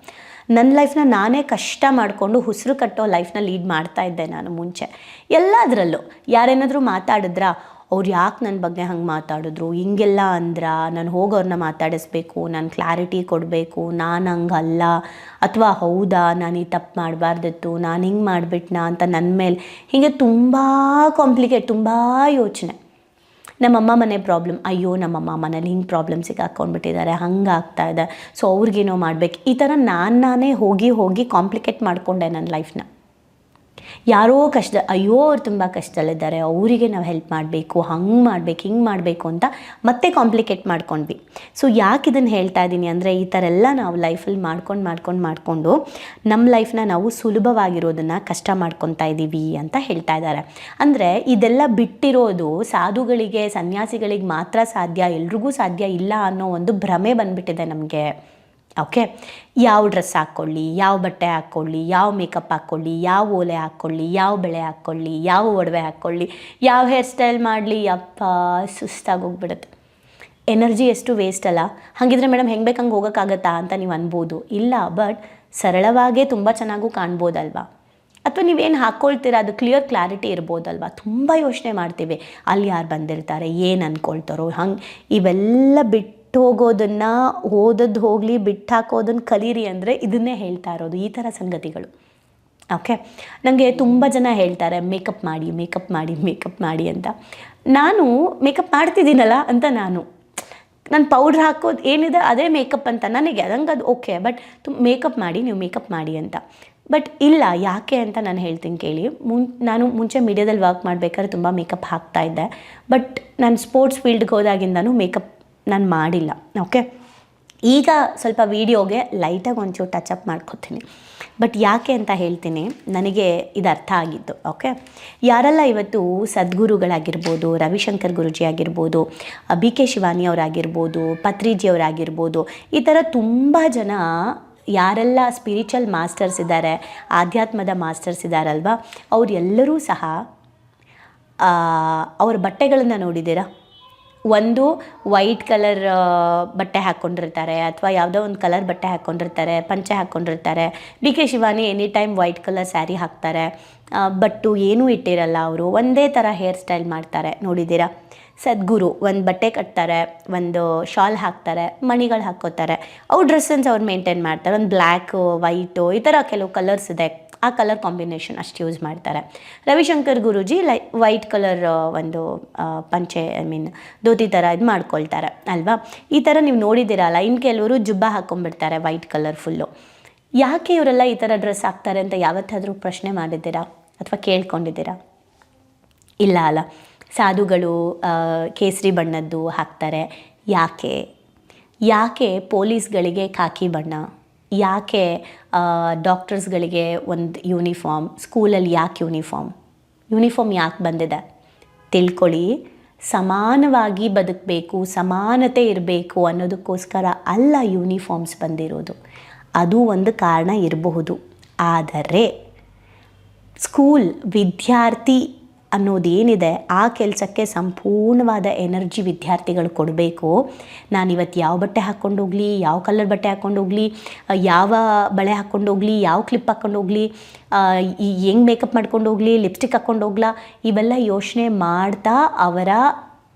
ನನ್ನ ಲೈಫ್ನ ನಾನೇ ಕಷ್ಟ ಮಾಡಿಕೊಂಡು ಉಸಿರು ಕಟ್ಟೋ ಲೈಫ್ನ ಲೀಡ್ ಮಾಡ್ತಾ ಇದ್ದೆ ನಾನು ಮುಂಚೆ. ಎಲ್ಲದರಲ್ಲೂ. ಯಾರೇನಾದರೂ ಮಾತಾಡಿದ್ರಾ, ಅವ್ರು ಯಾಕೆ ನನ್ನ ಬಗ್ಗೆ ಹಂಗೆ ಮಾತಾಡಿದ್ರು, ಹಿಂಗೆಲ್ಲ ಅಂದ್ರ, ನಾನು ಹೋಗೋರನ್ನ ಮಾತಾಡಿಸ್ಬೇಕು, ನಾನು ಕ್ಲಾರಿಟಿ ಕೊಡಬೇಕು, ನಾನು ಹಂಗಲ್ಲ, ಅಥವಾ ಹೌದಾ, ನಾನು ಈ ತಪ್ಪು ಮಾಡಬಾರ್ದಿತ್ತು, ನಾನು ಹಿಂಗೆ ಮಾಡಿಬಿಟ್ನಾ ಅಂತ ನನ್ನ ಮೇಲೆ. ಹೀಗೆ ತುಂಬ ಕಾಂಪ್ಲಿಕೇಟ್ ತುಂಬ ಯೋಚನೆ. ನಮ್ಮಮ್ಮ ಮನೆ ಪ್ರಾಬ್ಲಮ್ ಅಯ್ಯೋ, ನಮ್ಮಮ್ಮ ಮನೇಲಿ ಹಿಂಗೆ ಪ್ರಾಬ್ಲಮ್ಸಿಗೆ ಹಾಕ್ಕೊಂಡ್ಬಿಟ್ಟಿದ್ದಾರೆ ಹಂಗೆ ಆಗ್ತಾ ಇದೆ. ಸೊ ಅವ್ರಿಗೇನೋ ಮಾಡಬೇಕು. ಈ ಥರ ನಾನು ನಾನೇ ಹೋಗಿ ಹೋಗಿ ಕಾಂಪ್ಲಿಕೇಟ್ ಮಾಡಿಕೊಂಡೆ ನನ್ನ ಲೈಫ್ನ ಯಾರೋ ಕಷ್ಟ, ಅಯ್ಯೋ ಅವ್ರು ತುಂಬ ಕಷ್ಟದಲ್ಲಿದ್ದಾರೆ ಅವರಿಗೆ ನಾವು ಹೆಲ್ಪ್ ಮಾಡಬೇಕು, ಹಂಗೆ ಮಾಡಬೇಕು, ಹಿಂಗೆ ಮಾಡಬೇಕು ಅಂತ ಮತ್ತೆ ಕಾಂಪ್ಲಿಕೇಟ್ ಮಾಡ್ಕೊಂಡ್ವಿ. ಸೊ ಯಾಕೆ ಇದನ್ನು ಹೇಳ್ತಾ ಇದ್ದೀನಿ ಅಂದರೆ ಈ ಥರ ಎಲ್ಲ ನಾವು ಲೈಫಲ್ಲಿ ಮಾಡ್ಕೊಂಡು ಮಾಡ್ಕೊಂಡು, ಮಾಡಿಕೊಂಡು ನಮ್ಮ ಲೈಫ್ನ ನಾವು ಸುಲಭವಾಗಿರೋದನ್ನು ಕಷ್ಟ ಮಾಡ್ಕೊತಾ ಇದ್ದೀವಿ ಅಂತ ಹೇಳ್ತಾ ಇದ್ದಾರೆ. ಅಂದರೆ ಇದೆಲ್ಲ ಬಿಟ್ಟಿರೋದು ಸಾಧುಗಳಿಗೆ, ಸನ್ಯಾಸಿಗಳಿಗೆ ಮಾತ್ರ ಸಾಧ್ಯ, ಎಲ್ರಿಗೂ ಸಾಧ್ಯ ಇಲ್ಲ ಅನ್ನೋ ಒಂದು ಭ್ರಮೆ ಬಂದ್ಬಿಟ್ಟಿದೆ ನಮಗೆ. ಓಕೆ ಯಾವ ಡ್ರೆಸ್ ಹಾಕ್ಕೊಳ್ಳಿ ಯಾವ ಬಟ್ಟೆ ಹಾಕ್ಕೊಳ್ಳಿ ಯಾವ ಮೇಕಪ್ ಹಾಕ್ಕೊಳ್ಳಿ ಯಾವ ಓಲೆ ಹಾಕ್ಕೊಳ್ಳಿ ಯಾವ ಬೆಳೆ ಹಾಕ್ಕೊಳ್ಳಿ ಯಾವ ಒಡವೆ ಹಾಕ್ಕೊಳ್ಳಿ ಯಾವ ಹೇರ್ ಸ್ಟೈಲ್ ಮಾಡಲಿ ಅಪ್ಪ ಸುಸ್ತಾಗಿ ಹೋಗ್ಬಿಡುತ್ತೆ. ಎನರ್ಜಿ ಎಷ್ಟು ವೇಸ್ಟ್ ಅಲ್ಲ? ಹಾಗಿದ್ರೆ ಮೇಡಮ್ ಹೆಂಗೆ ಬೇಕು ಹಂಗೆ ಹೋಗೋಕ್ಕಾಗತ್ತಾ ಅಂತ ನೀವು ಅನ್ಬೋದು. ಇಲ್ಲ ಬಟ್ ಸರಳವಾಗೇ ತುಂಬ ಚೆನ್ನಾಗೂ ಕಾಣ್ಬೋದಲ್ವಾ? ಅಥವಾ ನೀವೇನು ಹಾಕ್ಕೊಳ್ತೀರಾ ಅದು ಕ್ಲಿಯರ್ ಕ್ಲಾರಿಟಿ ಇರ್ಬೋದಲ್ವ? ತುಂಬ ಯೋಚನೆ ಮಾಡ್ತೀವಿ. ಅಲ್ಲಿ ಯಾರು ಬಂದಿರ್ತಾರೆ? ಏನು ಅಂದ್ಕೊಳ್ತಾರೋ ಹಂಗೆ ಇವೆಲ್ಲ ಬಿಟ್ಟು ಹೋಗೋದನ್ನು ಓದೋದು ಹೋಗಲಿ ಬಿಟ್ಟು ಹಾಕೋದನ್ನು ಕಲೀರಿ ಅಂದರೆ ಇದನ್ನೇ ಹೇಳ್ತಾ ಇರೋದು, ಈ ಥರ ಸಂಗತಿಗಳು. ಓಕೆ ನನಗೆ ತುಂಬ ಜನ ಹೇಳ್ತಾರೆ, ಮೇಕಪ್ ಮಾಡಿ ಮೇಕಪ್ ಮಾಡಿ ಮೇಕಪ್ ಮಾಡಿ ಅಂತ. ನಾನು ಮೇಕಪ್ ಮಾಡ್ತಿದ್ದೀನಲ್ಲ ಅಂತ ನಾನು. ನಾನು ಪೌಡ್ರ್ ಹಾಕೋದು ಏನಿದೆ ಅದೇ ಮೇಕಪ್ ಅಂತ. ನನಗೆ ಅದಂಗೆ ಅದು ಓಕೆ ಬಟ್ ತುಂಬ ಮೇಕಪ್ ಮಾಡಿ, ನೀವು ಮೇಕಪ್ ಮಾಡಿ ಅಂತ. ಬಟ್ ಇಲ್ಲ, ಯಾಕೆ ಅಂತ ನಾನು ಹೇಳ್ತೀನಿ ಕೇಳಿ. ಮುನ್, ನಾನು ಮುಂಚೆ ಮೀಡಿಯಾದಲ್ಲಿ ವರ್ಕ್ ಮಾಡಬೇಕಾದ್ರೆ ತುಂಬ ಮೇಕಪ್ ಹಾಕ್ತಾ ಇದ್ದೆ. ಬಟ್ ನಾನು ಸ್ಪೋರ್ಟ್ಸ್ ಫೀಲ್ಡ್ಗೆ ಹೋದಾಗಿಂದನೂ ಮೇಕಪ್ ನಾನು ಮಾಡಿಲ್ಲ ಓಕೆ ಈಗ ಸ್ವಲ್ಪ ವೀಡಿಯೋಗೆ ಲೈಟಾಗಿ ಒಂಚೂರು ಟಚಪ್ ಮಾಡ್ಕೊತೀನಿ. ಬಟ್ ಯಾಕೆ ಅಂತ ಹೇಳ್ತೀನಿ, ನನಗೆ ಇದು ಅರ್ಥ ಆಗಿತ್ತು ಓಕೆ ಯಾರೆಲ್ಲ ಇವತ್ತು ಸದ್ಗುರುಗಳಾಗಿರ್ಬೋದು, ರವಿಶಂಕರ್ ಗುರುಜಿ ಆಗಿರ್ಬೋದು ಬಿ ಕೆ ಶಿವಾನಿ ಅವರಾಗಿರ್ಬೋದು, ಪತ್ರಿಜಿ ಅವರಾಗಿರ್ಬೋದು, ಈ ಥರ ತುಂಬ ಜನ ಯಾರೆಲ್ಲ ಸ್ಪಿರಿಚುವಲ್ ಮಾಸ್ಟರ್ಸ್ ಇದ್ದಾರೆ ಆಧ್ಯಾತ್ಮದ ಮಾಸ್ಟರ್ಸ್ ಇದ್ದಾರಲ್ವ ಅವರೆಲ್ಲರೂ ಸಹ ಅವ್ರ ಬಟ್ಟೆಗಳನ್ನು ನೋಡಿದ್ದೀರಾ? ಒಂದು ವೈಟ್ ಕಲರ್ ಬಟ್ಟೆ ಹಾಕ್ಕೊಂಡಿರ್ತಾರೆ ಅಥವಾ ಯಾವುದೋ ಒಂದು ಕಲರ್ ಬಟ್ಟೆ ಹಾಕ್ಕೊಂಡಿರ್ತಾರೆ, ಪಂಚೆ ಹಾಕ್ಕೊಂಡಿರ್ತಾರೆ. D K Shivani any time white colour sari ಹಾಕ್ತಾರೆ ಬಟ್ಟು ಏನೂ ಇಟ್ಟಿರಲ್ಲ ಅವರು. ಒಂದೇ ಥರ ಹೇರ್ ಸ್ಟೈಲ್ ಮಾಡ್ತಾರೆ. ನೋಡಿದ್ದೀರಾ? ಸದ್ಗುರು ಒಂದು ಬಟ್ಟೆ ಕಟ್ತಾರೆ, ಒಂದು ಶಾಲ್ ಹಾಕ್ತಾರೆ, ಮಣಿಗಳು ಹಾಕ್ಕೋತಾರೆ. ಅವ್ರ ಡ್ರೆಸ್ಸನ್ಸ್ ಅವ್ರು ಮೇಂಟೈನ್ ಮಾಡ್ತಾರೆ. ಒಂದು ಬ್ಲ್ಯಾಕು ವೈಟು ಈ ಥರ ಕೆಲವು ಕಲರ್ಸ್ ಇದೆ. ಆ ಕಲರ್ ಕಾಂಬಿನೇಷನ್ ಅಷ್ಟು ಯೂಸ್ ಮಾಡ್ತಾರೆ. ರವಿಶಂಕರ್ ಗುರೂಜಿ ಲೈ ವೈಟ್ ಕಲರ್ ಒಂದು ಪಂಚೆ ಐ ಮೀನ್ ಧೋತಿ ಥರ ಇದು ಮಾಡ್ಕೊಳ್ತಾರೆ, ಅಲ್ವಾ? ಈ ಥರ ನೀವು ನೋಡಿದ್ದೀರಲ್ಲ ಇನ್ನು ಕೆಲವರು ಜುಬ್ಬ ಹಾಕೊಂಡ್ಬಿಡ್ತಾರೆ ವೈಟ್ ಕಲರ್ ಫುಲ್ಲು ಯಾಕೆ ಇವರೆಲ್ಲ ಈ ಥರ ಡ್ರೆಸ್ ಹಾಕ್ತಾರೆ ಅಂತ ಯಾವತ್ತಾದರೂ ಪ್ರಶ್ನೆ ಮಾಡಿದ್ದೀರಾ? ಅಥವಾ ಕೇಳ್ಕೊಂಡಿದ್ದೀರಾ? ಇಲ್ಲ ಅಲ್ಲ. ಸಾಧುಗಳು ಕೇಸರಿ ಬಣ್ಣದ್ದು ಹಾಕ್ತಾರೆ. ಯಾಕೆ? ಯಾಕೆ ಪೊಲೀಸ್ಗಳಿಗೆ ಖಾಕಿ ಬಣ್ಣ? ಯಾಕೆ ಡಾಕ್ಟರ್ಸ್ಗಳಿಗೆ ಒಂದು ಯೂನಿಫಾರ್ಮ್ ಸ್ಕೂಲಲ್ಲಿ ಯಾಕೆ ಯೂನಿಫಾರ್ಮ್ ಯೂನಿಫಾರ್ಮ್ ಯಾಕೆ ಬಂದಿದೆ? ತಿಳ್ಕೊಳ್ಳಿ. ಸಮಾನವಾಗಿ ಬದುಕಬೇಕು, ಸಮಾನತೆ ಇರಬೇಕು ಅನ್ನೋದಕ್ಕೋಸ್ಕರ ಅಲ್ಲ ಯೂನಿಫಾರ್ಮ್ಸ್ ಬಂದಿರೋದು. ಅದು ಒಂದು ಕಾರಣ ಇರಬಹುದು. ಆದರೆ ಸ್ಕೂಲ್ ವಿದ್ಯಾರ್ಥಿ ಅನ್ನೋದೇನಿದೆ, ಆ ಕೆಲಸಕ್ಕೆ ಸಂಪೂರ್ಣವಾದ ಎನರ್ಜಿ ವಿದ್ಯಾರ್ಥಿಗಳು ಕೊಡಬೇಕು. ನಾನು ಇವತ್ತು ಯಾವ ಬಟ್ಟೆ ಹಾಕ್ಕೊಂಡು ಹೋಗಲಿ, ಯಾವ ಕಲರ್ ಬಟ್ಟೆ ಹಾಕ್ಕೊಂಡು ಹೋಗಲಿ ಯಾವ ಬಳೆ ಹಾಕ್ಕೊಂಡು ಹೋಗಲಿ, ಯಾವ ಕ್ಲಿಪ್ ಹಾಕ್ಕೊಂಡು ಹೋಗಲಿ ಹೆಂಗೆ ಮೇಕಪ್ ಮಾಡ್ಕೊಂಡು ಹೋಗಲಿ, ಲಿಪ್ಸ್ಟಿಕ್ ಹಾಕ್ಕೊಂಡು ಹೋಗ್ಲಾ, ಇವೆಲ್ಲ ಯೋಚನೆ ಮಾಡ್ತಾ ಅವರ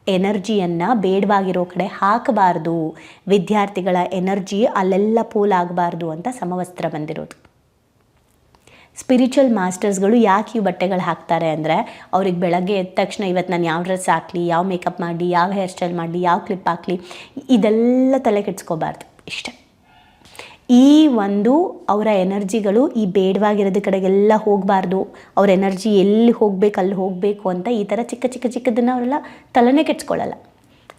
ಎನರ್ಜಿಯನ್ನು ಬೇಡವಾಗಿರೋ ಕಡೆ ಹಾಕಬಾರ್ದು. ವಿದ್ಯಾರ್ಥಿಗಳ ಎನರ್ಜಿ ಅಲ್ಲೆಲ್ಲ ಪೋಲ್ ಆಗಬಾರ್ದು ಅಂತ ಸಮವಸ್ತ್ರ ಬಂದಿರೋದು. ಸ್ಪಿರಿಚುವಲ್ ಮಾಸ್ಟರ್ಸ್ಗಳು ಯಾಕೆ ಈ ಬಟ್ಟೆಗಳು ಹಾಕ್ತಾರೆ ಅಂದರೆ, ಅವ್ರಿಗೆ ಬೆಳಗ್ಗೆ ಎದ್ದ ತಕ್ಷಣ ಇವತ್ತು ನಾನು ಯಾವ ಡ್ರೆಸ್ ಹಾಕಲಿ, ಯಾವ ಮೇಕಪ್ ಮಾಡಲಿ, ಯಾವ ಹೇರ್ ಸ್ಟೈಲ್ ಮಾಡಲಿ, ಯಾವ ಕ್ಲಿಪ್ ಹಾಕಲಿ, ಇದೆಲ್ಲ ತಲೆ ಕೆಡ್ಸ್ಕೋಬಾರ್ದು. ಇಷ್ಟೇ. ಈ ಒಂದು ಅವರ ಎನರ್ಜಿಗಳು ಈ ಬೇಡವಾಗಿರೋದ್ರ ಕಡೆಗೆಲ್ಲ ಹೋಗಬಾರ್ದು. ಅವ್ರ ಎನರ್ಜಿ ಎಲ್ಲಿ ಹೋಗಬೇಕು, ಅಲ್ಲಿ ಹೋಗಬೇಕು ಅಂತ ಈ ಥರ ಚಿಕ್ಕ ಚಿಕ್ಕ ಚಿಕ್ಕದನ್ನು ಅವರೆಲ್ಲ ತಲೆನೇ ಕೆಡ್ಸ್ಕೊಳ್ಳಲ್ಲ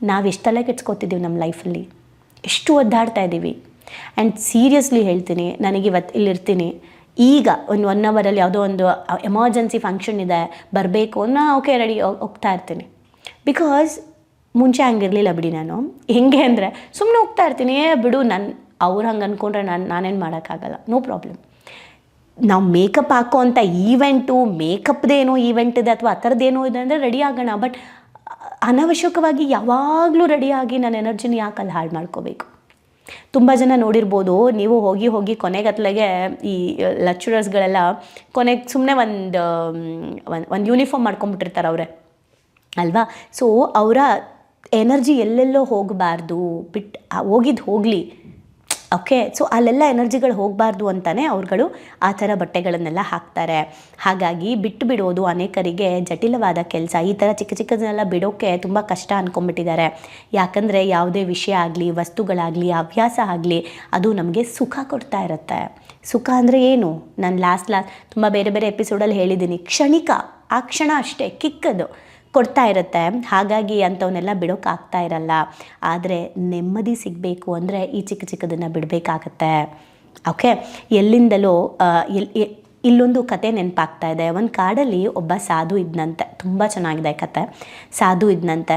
ನಾವು ಎಷ್ಟು ತಲೆ ಕೆಡ್ಸ್ಕೊತಿದ್ದೀವಿ ನಮ್ಮ ಲೈಫಲ್ಲಿ? ಎಷ್ಟು ಒದ್ದಾಡ್ತಾ ಇದ್ದೀವಿ ಆ್ಯಂಡ್ ಸೀರಿಯಸ್ಲಿ ಹೇಳ್ತೀನಿ, ನನಗೆ ಇವತ್ತು ಇಲ್ಲಿರ್ತೀನಿ. ಈಗ ಒಂದು ಒನ್ ಅವರಲ್ಲಿ ಯಾವುದೋ ಒಂದು ಎಮರ್ಜೆನ್ಸಿ ಫಂಕ್ಷನ್ ಇದೆ, ಬರಬೇಕು ನಾ ಓಕೆ ರೆಡಿ ಹೋಗ್ತಾ ಇರ್ತೀನಿ. ಬಿಕಾಸ್ ಮುಂಚೆ ಹಂಗಿರಲಿಲ್ಲ ಬಿಡಿ ನಾನು. ಹೆಂಗೆ ಅಂದರೆ ಸುಮ್ಮನೆ ಹೋಗ್ತಾ ಇರ್ತೀನಿ, ಏ, ಬಿಡು ನನ್ನ ಅವ್ರು ಹಂಗೆ ಅಂದ್ಕೊಂಡ್ರೆ ನಾನು, ನಾನೇನು ಮಾಡೋಕ್ಕಾಗಲ್ಲ. ನೋ ಪ್ರಾಬ್ಲಮ್ ನಾವು ಮೇಕಪ್ ಹಾಕೋ ಅಂಥ ಈವೆಂಟು ಮೇಕಪ್ದೇನೋ ಈವೆಂಟ್ ಇದೆ ಅಥವಾ ಆ ಥರದ್ದೇನೋ ಇದೆ ಅಂದರೆ ರೆಡಿ ಆಗೋಣ. ಬಟ್ ಅನವಶ್ಯಕವಾಗಿ ಯಾವಾಗಲೂ ರೆಡಿಯಾಗಿ ನನ್ನ ಎನರ್ಜಿನ ಯಾಕೆ ಅಲ್ಲಿ ಹಾಳು ಮಾಡ್ಕೋಬೇಕು? ತುಂಬ ಜನ ನೋಡಿರ್ಬೋದು, ನೀವು ಹೋಗಿ ಹೋಗಿ ಕೊನೆಗತ್ಲೆಗೆ ಈ ಲೆಕ್ಚರರ್ಸ್ಗಳೆಲ್ಲ ಕೊನೆಗೆ ಸುಮ್ಮನೆ ಒಂದು ಒಂದು ಒಂದು ಯೂನಿಫಾರ್ಮ್ ಮಾಡ್ಕೊಂಬಿಟ್ಟಿರ್ತಾರೆ ಅವರೇ. ಅಲ್ವಾ? ಸೊ ಅವರ ಎನರ್ಜಿ ಎಲ್ಲೆಲ್ಲೋ ಹೋಗಬಾರ್ದು. ಬಿಟ್ ಹೋಗಿದ್ದು ಹೋಗಲಿ. ಓಕೆ ಸೊ ಅಲ್ಲೆಲ್ಲ ಎನರ್ಜಿಗಳು ಹೋಗಬಾರ್ದು ಅಂತಲೇ ಅವ್ರುಗಳು ಆ ಥರ ಬಟ್ಟೆಗಳನ್ನೆಲ್ಲ ಹಾಕ್ತಾರೆ. ಹಾಗಾಗಿ ಬಿಟ್ಟು ಬಿಡೋದು ಅನೇಕರಿಗೆ ಜಟಿಲವಾದ ಕೆಲಸ. ಈ ಥರ ಚಿಕ್ಕ ಚಿಕ್ಕದನ್ನೆಲ್ಲ ಬಿಡೋಕ್ಕೆ ತುಂಬ ಕಷ್ಟ ಅಂದ್ಕೊಂಬಿಟ್ಟಿದ್ದಾರೆ ಯಾಕಂದರೆ ಯಾವುದೇ ವಿಷಯ ಆಗಲಿ, ವಸ್ತುಗಳಾಗಲಿ, ಹವ್ಯಾಸ ಆಗಲಿ, ಅದು ನಮಗೆ ಸುಖ ಕೊಡ್ತಾ ಇರುತ್ತೆ. ಸುಖ ಅಂದರೆ ಏನು? ನಾನು ಲಾಸ್ಟ್ ಲಾಸ್ಟ್ ತುಂಬ ಬೇರೆ ಬೇರೆ ಎಪಿಸೋಡಲ್ಲಿ ಹೇಳಿದ್ದೀನಿ ಕ್ಷಣಿಕ, ಆ ಕ್ಷಣ ಅಷ್ಟೇ, ಕಿಕ್ಕದು. ಕೊಡ್ತಾ ಇರುತ್ತೆ. ಹಾಗಾಗಿ ಅಂಥವನ್ನೆಲ್ಲ ಬಿಡೋಕ್ಕಾಗ್ತಾ ಇರಲ್ಲ. ಆದರೆ ನೆಮ್ಮದಿ ಸಿಗಬೇಕು ಅಂದರೆ ಈ ಚಿಕ್ಕ ಚಿಕ್ಕದನ್ನು ಬಿಡಬೇಕಾಗತ್ತೆ. ಓಕೆ? ಎಲ್ಲಿಂದಲೋ ಎಲ್ ಇಲ್ಲೊಂದು ಕತೆ ನೆನಪಾಗ್ತಾ ಇದೆ. ಒಂದು ಕಾಡಲ್ಲಿ ಒಬ್ಬ ಸಾಧು ಇದ್ನಂತೆ. ತುಂಬ ಚೆನ್ನಾಗಿದೆ ಕತೆ. ಸಾಧು ಇದ್ನಂತೆ.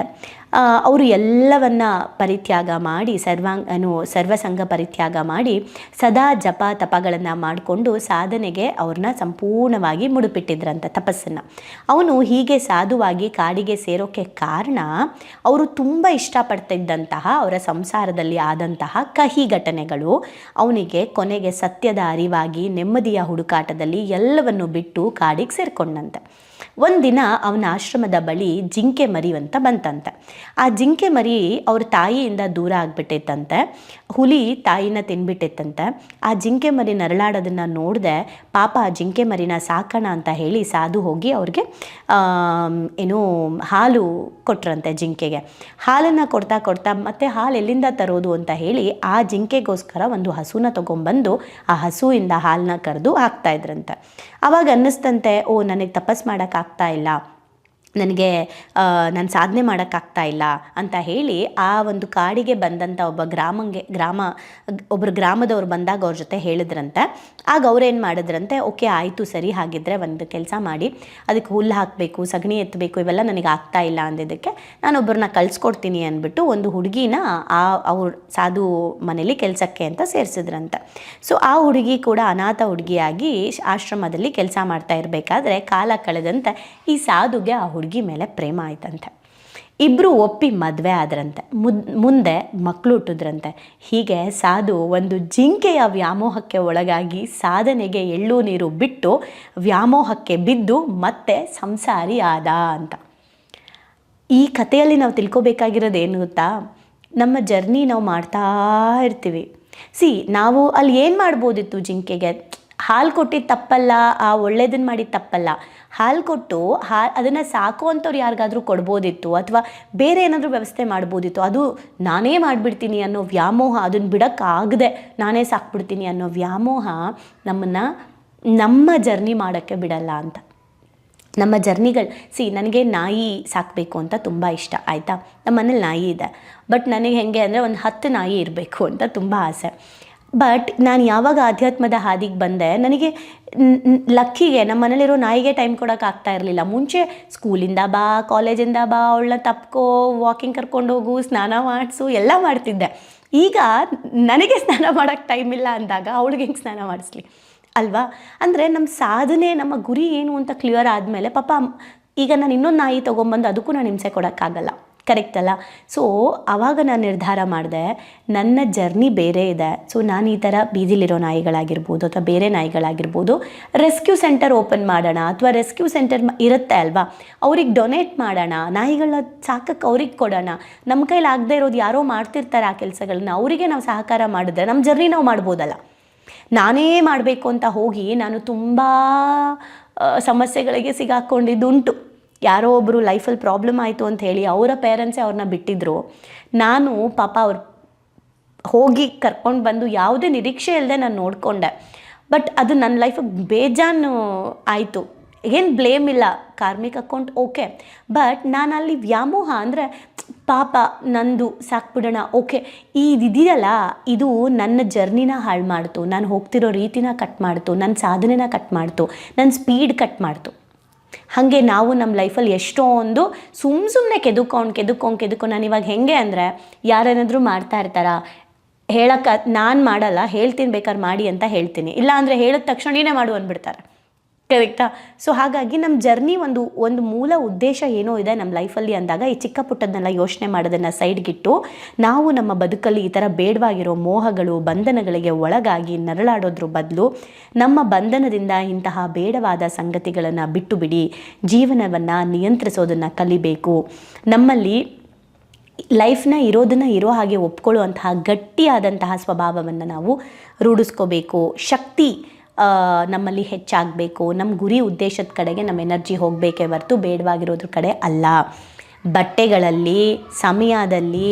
ಅವರು ಎಲ್ಲವನ್ನ ಪರಿತ್ಯಾಗ ಮಾಡಿ ಸರ್ವಾಂಗನು ಸರ್ವಸಂಗ ಪರಿತ್ಯಾಗ ಮಾಡಿ, ಸದಾ ಜಪ ತಪಗಳನ್ನು ಮಾಡಿಕೊಂಡು ಸಾಧನೆಗೆ ಅವ್ರನ್ನ ಸಂಪೂರ್ಣವಾಗಿ ಮುಡುಪಿಟ್ಟಿದ್ರಂತೆ ತಪಸ್ಸನ್ನು. ಅವನು ಹೀಗೆ ಸಾಧುವಾಗಿ ಕಾಡಿಗೆ ಸೇರೋಕ್ಕೆ ಕಾರಣ, ಅವರು ತುಂಬ ಇಷ್ಟಪಡ್ತಿದ್ದಂತಹ, ಅವರ ಸಂಸಾರದಲ್ಲಿ ಆದಂತಹ ಕಹಿ ಘಟನೆಗಳು, ಅವನಿಗೆ ಕೊನೆಗೆ ಸತ್ಯದ ಅರಿವಾಗಿ ನೆಮ್ಮದಿಯ ಹುಡುಕಾಟದಲ್ಲಿ ಎಲ್ಲವನ್ನು ಬಿಟ್ಟು ಕಾಡಿಗೆ ಸೇರ್ಕೊಂಡಂತೆ. ಒಂದಿನ ಅವನ ಆಶ್ರಮದ ಬಳಿ ಜಿಂಕೆ ಮರಿ ಅಂತ ಬಂತಂತೆ. ಆ ಜಿಂಕೆ ಮರಿ ಅವ್ರ ತಾಯಿಯಿಂದ ದೂರ ಆಗ್ಬಿಟ್ಟೈತಂತೆ ಹುಲಿ ತಾಯಿನ ತಿನ್ಬಿಟ್ಟಿತ್ತಂತೆ. ಆ ಜಿಂಕೆ ಮರಿ ನರಳಾಡೋದನ್ನು ನೋಡಿದೆ ಪಾಪ ಆ ಜಿಂಕೆ ಮರಿನ ಸಾಕೋಣ ಅಂತ ಹೇಳಿ ಸಾಧು ಹೋಗಿ ಅವ್ರಿಗೆ ಏನು ಹಾಲು ಕೊಟ್ರಂತೆ ಜಿಂಕೆಗೆ. ಹಾಲನ್ನು ಕೊಡ್ತಾ ಕೊಡ್ತಾ ಮತ್ತೆ ಹಾಲು ಎಲ್ಲಿಂದ ತರೋದು ಅಂತ ಹೇಳಿ ಆ ಜಿಂಕೆಗೋಸ್ಕರ ಒಂದು ಹಸುನ ತೊಗೊಂಬಂದು ಆ ಹಸುವಿಂದ ಹಾಲನ್ನ ಕರೆದು ಹಾಕ್ತಾ ಇದ್ರಂತೆ. ಅವಾಗ ಅನ್ನಿಸ್ತಂತೆ, ಓ, ನನಗೆ ತಪಸ್ ಮಾಡೋಕ್ಕಾಗ್ತಾ ಇಲ್ಲ ನನಗೆ ನಾನು ಸಾಧನೆ ಮಾಡೋಕ್ಕಾಗ್ತಾ ಇಲ್ಲ ಅಂತ ಹೇಳಿ ಆ ಒಂದು ಕಾಡಿಗೆ ಬಂದಂಥ ಒಬ್ಬ ಗ್ರಾಮಂಗೆ, ಗ್ರಾಮ ಒಬ್ಬರು ಗ್ರಾಮದವ್ರು ಬಂದಾಗ ಅವ್ರ ಜೊತೆ ಹೇಳಿದ್ರಂತೆ. ಆಗ ಅವ್ರೇನು ಮಾಡಿದ್ರಂತೆ, ಓಕೆ, ಆಯಿತು, ಸರಿ ಹಾಗಿದ್ದರೆ ಒಂದು ಕೆಲಸ ಮಾಡಿ, ಅದಕ್ಕೆ ಹುಲ್ಲು ಹಾಕಬೇಕು, ಸಗಣಿ ಎತ್ತಬೇಕು ಇವೆಲ್ಲ ನನಗೆ ಆಗ್ತಾ ಇಲ್ಲ ಅಂದಿದ್ದಕ್ಕೆ ನಾನು ಒಬ್ಬರನ್ನ ಕಳಿಸ್ಕೊಡ್ತೀನಿ ಅಂದ್ಬಿಟ್ಟು ಒಂದು ಹುಡುಗಿನ ಆ, ಅವ್ರ ಸಾಧು ಮನೇಲಿ ಕೆಲಸಕ್ಕೆ ಅಂತ ಸೇರಿಸಿದ್ರಂತೆ. ಸೊ, ಆ ಹುಡುಗಿ ಕೂಡ ಅನಾಥ ಹುಡುಗಿಯಾಗಿ ಆಶ್ರಮದಲ್ಲಿ ಕೆಲಸ ಮಾಡ್ತಾ ಇರಬೇಕಾದ್ರೆ ಕಾಲ ಕಳೆದಂತೆ ಈ ಸಾಧುಗೆ ಆ ಹುಡುಗಿ ಮೇಲೆ ಪ್ರೇಮ ಆಯ್ತಂತೆ. ಇಬ್ಬರು ಒಪ್ಪಿ ಮದುವೆ ಆದ್ರಂತೆ. ಮುದ್, ಮುಂದೆ ಮಕ್ಕಳು ಹುಟ್ಟಿದ್ರಂತೆ. ಹೀಗೆ ಸಾಧು ಒಂದು ಜಿಂಕೆಯ ವ್ಯಾಮೋಹಕ್ಕೆ ಒಳಗಾಗಿ ಸಾಧನೆಗೆ ಎಳ್ಳು ನೀರು ಬಿಟ್ಟು ವ್ಯಾಮೋಹಕ್ಕೆ ಬಿದ್ದು ಮತ್ತೆ ಸಂಸಾರಿ ಆದ ಅಂತ. ಈ ಕಥೆಯಲ್ಲಿ ನಾವು ತಿಳ್ಕೊಬೇಕಾಗಿರೋದು ಏನು ಗೊತ್ತಾ? ನಮ್ಮ ಜರ್ನಿ ನಾವು ಮಾಡ್ತಾ ಇರ್ತೀವಿ. ಸಿ, ನಾವು ಅಲ್ಲಿ ಏನು ಮಾಡ್ಬೋದಿತ್ತು ಜಿಂಕೆಗೆ? ಹಾಲು ಕೊಟ್ಟಿದ್ದು ತಪ್ಪಲ್ಲ, ಆ ಒಳ್ಳೇದನ್ನು ಮಾಡಿದ್ದು ತಪ್ಪಲ್ಲ. ಹಾಲು ಕೊಟ್ಟು ಹಾ, ಅದನ್ನು ಸಾಕುವಂಥವ್ರು ಯಾರಿಗಾದರೂ ಕೊಡ್ಬೋದಿತ್ತು ಅಥವಾ ಬೇರೆ ಏನಾದರೂ ವ್ಯವಸ್ಥೆ ಮಾಡ್ಬೋದಿತ್ತು, ಅದು ನಾನೇ ಮಾಡಿಬಿಡ್ತೀನಿ ಅನ್ನೋ ವ್ಯಾಮೋಹ ಅದನ್ನು ಬಿಡೋಕ್ಕಾಗದೆ ನಾನೇ ಸಾಕ್ಬಿಡ್ತೀನಿ ಅನ್ನೋ ವ್ಯಾಮೋಹ ನಮ್ಮನ್ನು, ನಮ್ಮ ಜರ್ನಿ ಮಾಡೋಕ್ಕೆ ಬಿಡಲ್ಲ ಅಂತ. ನಮ್ಮ ಜರ್ನಿಗಳು, ಸಿ, ನನಗೆ ನಾಯಿ ಸಾಕಬೇಕು ಅಂತ ತುಂಬ ಇಷ್ಟ, ಆಯಿತಾ? ನಮ್ಮ ಮನೇಲಿ ನಾಯಿ ಇದೆ. ಬಟ್ ನನಗೆ ಹೆಂಗೆ ಅಂದರೆ ಒಂದು ಹತ್ತು ನಾಯಿ ಇರಬೇಕು ಅಂತ ತುಂಬ ಆಸೆ. ಬಟ್ ನಾನು ಯಾವಾಗ ಆಧ್ಯಾತ್ಮದ ಹಾದಿಗೆ ಬಂದೆ, ನನಗೆ ಲಕ್ಕಿಗೆ, ನಮ್ಮ ಮನೇಲಿರೋ ನಾಯಿಗೆ ಟೈಮ್ ಕೊಡೋಕೆ ಆಗ್ತಾ ಇರಲಿಲ್ಲ. ಮುಂಚೆ ಸ್ಕೂಲಿಂದ ಬಾ ಕಾಲೇಜಿಂದ ಬಾ, ಅವಳನ್ನ ತಪ್ಕೋ ವಾಕಿಂಗ್ ಕರ್ಕೊಂಡು ಹೋಗು, ಸ್ನಾನ ಮಾಡಿಸು, ಎಲ್ಲ ಮಾಡ್ತಿದ್ದೆ. ಈಗ ನನಗೆ ಸ್ನಾನ ಮಾಡೋಕ್ಕೆ ಟೈಮ್ ಇಲ್ಲ ಅಂದಾಗ ಅವಳಿಗೆ ಹೆಂಗೆ ಸ್ನಾನ ಮಾಡಿಸ್ಲಿ? ಅಲ್ವಾ? ಅಂದರೆ ನಮ್ಮ ಸಾಧನೆ, ನಮ್ಮ ಗುರಿ ಏನು ಅಂತ ಕ್ಲಿಯರ್ ಆದಮೇಲೆ ಪಾಪ, ಈಗ ನಾನು ಇನ್ನೊಂದು ನಾಯಿ ತೊಗೊಂಬಂದು ಅದಕ್ಕೂ ನಾನು ಹಿಂಸೆ ಕೊಡೋಕ್ಕಾಗಲ್ಲ. ಕರೆಕ್ಟ್ ಅಲ್ಲ. ಸೊ ಆವಾಗ ನಾನು ನಿರ್ಧಾರ ಮಾಡಿದೆ, ನನ್ನ ಜರ್ನಿ ಬೇರೆ ಇದೆ. ಸೊ ನಾನು ಈ ಥರ ಬೀದಿಲಿರೋ ನಾಯಿಗಳಾಗಿರ್ಬೋದು ಅಥವಾ ಬೇರೆ ನಾಯಿಗಳಾಗಿರ್ಬೋದು ರೆಸ್ಕ್ಯೂ ಸೆಂಟರ್ ಓಪನ್ ಮಾಡೋಣ ಅಥವಾ ರೆಸ್ಕ್ಯೂ ಸೆಂಟರ್ ಇರುತ್ತೆ ಅಲ್ವಾ? ಅವ್ರಿಗೆ ಡೊನೇಟ್ ಮಾಡೋಣ ನಾಯಿಗಳನ್ನ ಸಾಕಕ್ಕೆ ಅವ್ರಿಗೆ ಕೊಡೋಣ. ನಮ್ಮ ಕೈಲಿ ಆಗದೆ ಇರೋದು ಯಾರೋ ಮಾಡ್ತಿರ್ತಾರೆ ಆ ಕೆಲಸಗಳನ್ನ ಅವರಿಗೆ ನಾವು ಸಹಕಾರ ಮಾಡಿದ್ರೆ ನಮ್ಮ ಜರ್ನಿ ನಾವು ಮಾಡ್ಬೋದಲ್ಲ. ನಾನೇ ಮಾಡಬೇಕು ಅಂತ ಹೋಗಿ ನಾನು ತುಂಬ ಸಮಸ್ಯೆಗಳಿಗೆ ಸಿಗಾಕೊಂಡಿದ್ದುಂಟು. ಯಾರೋ ಒಬ್ಬರು ಲೈಫಲ್ಲಿ ಪ್ರಾಬ್ಲಮ್ ಆಯಿತು ಅಂತ ಹೇಳಿ ಅವರ ಪೇರೆಂಟ್ಸೇ ಅವ್ರನ್ನ ಬಿಟ್ಟಿದ್ರು. ನಾನು ಪಾಪ ಅವ್ರ ಹೋಗಿ ಕರ್ಕೊಂಡು ಬಂದು ಯಾವುದೇ ನಿರೀಕ್ಷೆ ಇಲ್ಲದೆ ನಾನು ನೋಡಿಕೊಂಡೆ. ಬಟ್ ಅದು ನನ್ನ ಲೈಫಿಗೆ ಬೇಜಾನು ಆಯಿತು. ಏನು ಬ್ಲೇಮ್ ಇಲ್ಲ. Karmic account okay. ಬಟ್ ನಾನು ಅಲ್ಲಿ ವ್ಯಾಮೋಹ ಅಂದರೆ, ಪಾಪ ನಂದು ಸಾಕ್ಬಿಡೋಣ, ಓಕೆ. ಇದೆಯಲ್ಲ ಇದು ನನ್ನ ಜರ್ನಿನ ಹಾಳು ಮಾಡ್ತು. ನಾನು ಹೋಗ್ತಿರೋ ರೀತಿನ ಕಟ್ ಮಾಡ್ತು. ನನ್ನ ಸಾಧನೆನ ಕಟ್ ಮಾಡ್ತು. ನನ್ನ ಸ್ಪೀಡ್ ಕಟ್ ಮಾಡ್ತು. ಹಾಗೆ ನಾವು ನಮ್ಮ ಲೈಫಲ್ಲಿ ಎಷ್ಟೊಂದು ಸುಮ್ಮ ಸುಮ್ಮನೆ ಕೆದುಕೊಂಡು ಕೆದುಕೊಂಡು ಕೆದುಕೊಂಡು ನಾನು ಇವಾಗ ಹೆಂಗೆ ಅಂದರೆ ಯಾರೇನಾದರೂ ಮಾಡ್ತಾ ಇರ್ತಾರ? ಹೇಳಕ್ಕೆ ನಾನು ಮಾಡಲ್ಲ, ಹೇಳ್ತೀನಿ ಬೇಕಾದ್ರೆ ಮಾಡಿ ಅಂತ ಹೇಳ್ತೀನಿ. ಇಲ್ಲ ಅಂದರೆ ಹೇಳಿದ ತಕ್ಷಣ ನೀನೇ ಮಾಡು ಅಂದ್ಬಿಡ್ತಾರೆ. ಕರೆಕ್ಟಾ ಸೊ ಹಾಗಾಗಿ ನಮ್ಮ ಜರ್ನಿ ಒಂದು ಒಂದು ಮೂಲ ಉದ್ದೇಶ ಏನೋ ಇದೆ ನಮ್ಮ ಲೈಫಲ್ಲಿ ಅಂದಾಗ, ಈ ಚಿಕ್ಕ ಪುಟ್ಟದನ್ನೆಲ್ಲ ಯೋಚನೆ ಮಾಡೋದನ್ನು ಸೈಡ್ಗಿಟ್ಟು ನಾವು ನಮ್ಮ ಬದುಕಲ್ಲಿ ಈ ಥರ ಬೇಡವಾಗಿರೋ ಮೋಹಗಳು, ಬಂಧನಗಳಿಗೆ ಒಳಗಾಗಿ ನರಳಾಡೋದ್ರ ಬದಲು, ನಮ್ಮ ಬಂಧನದಿಂದ ಇಂತಹ ಬೇಡವಾದ ಸಂಗತಿಗಳನ್ನು ಬಿಟ್ಟು ಬಿಡಿ ಜೀವನವನ್ನು ನಿಯಂತ್ರಿಸೋದನ್ನು ಕಲಿಬೇಕು. ನಮ್ಮಲ್ಲಿ ಲೈಫ್ನ ಇರೋದನ್ನು ಇರೋ ಹಾಗೆ ಒಪ್ಕೊಳ್ಳುವಂತಹ ಗಟ್ಟಿಯಾದಂತಹ ಸ್ವಭಾವವನ್ನು ನಾವು ರೂಢಿಸ್ಕೋಬೇಕು. ಶಕ್ತಿ ನಮ್ಮಲ್ಲಿ ಹೆಚ್ಚಾಗಬೇಕು. ನಮ್ಮ ಗುರಿ ಉದ್ದೇಶದ ಕಡೆಗೆ ನಮ್ಮ ಎನರ್ಜಿ ಹೋಗಬೇಕೇ ಹೊರತು ಬೇಡವಾಗಿರೋದ್ರ ಕಡೆ ಅಲ್ಲ. ಬಟ್ಟೆಗಳಲ್ಲಿ, ಸಮಯದಲ್ಲಿ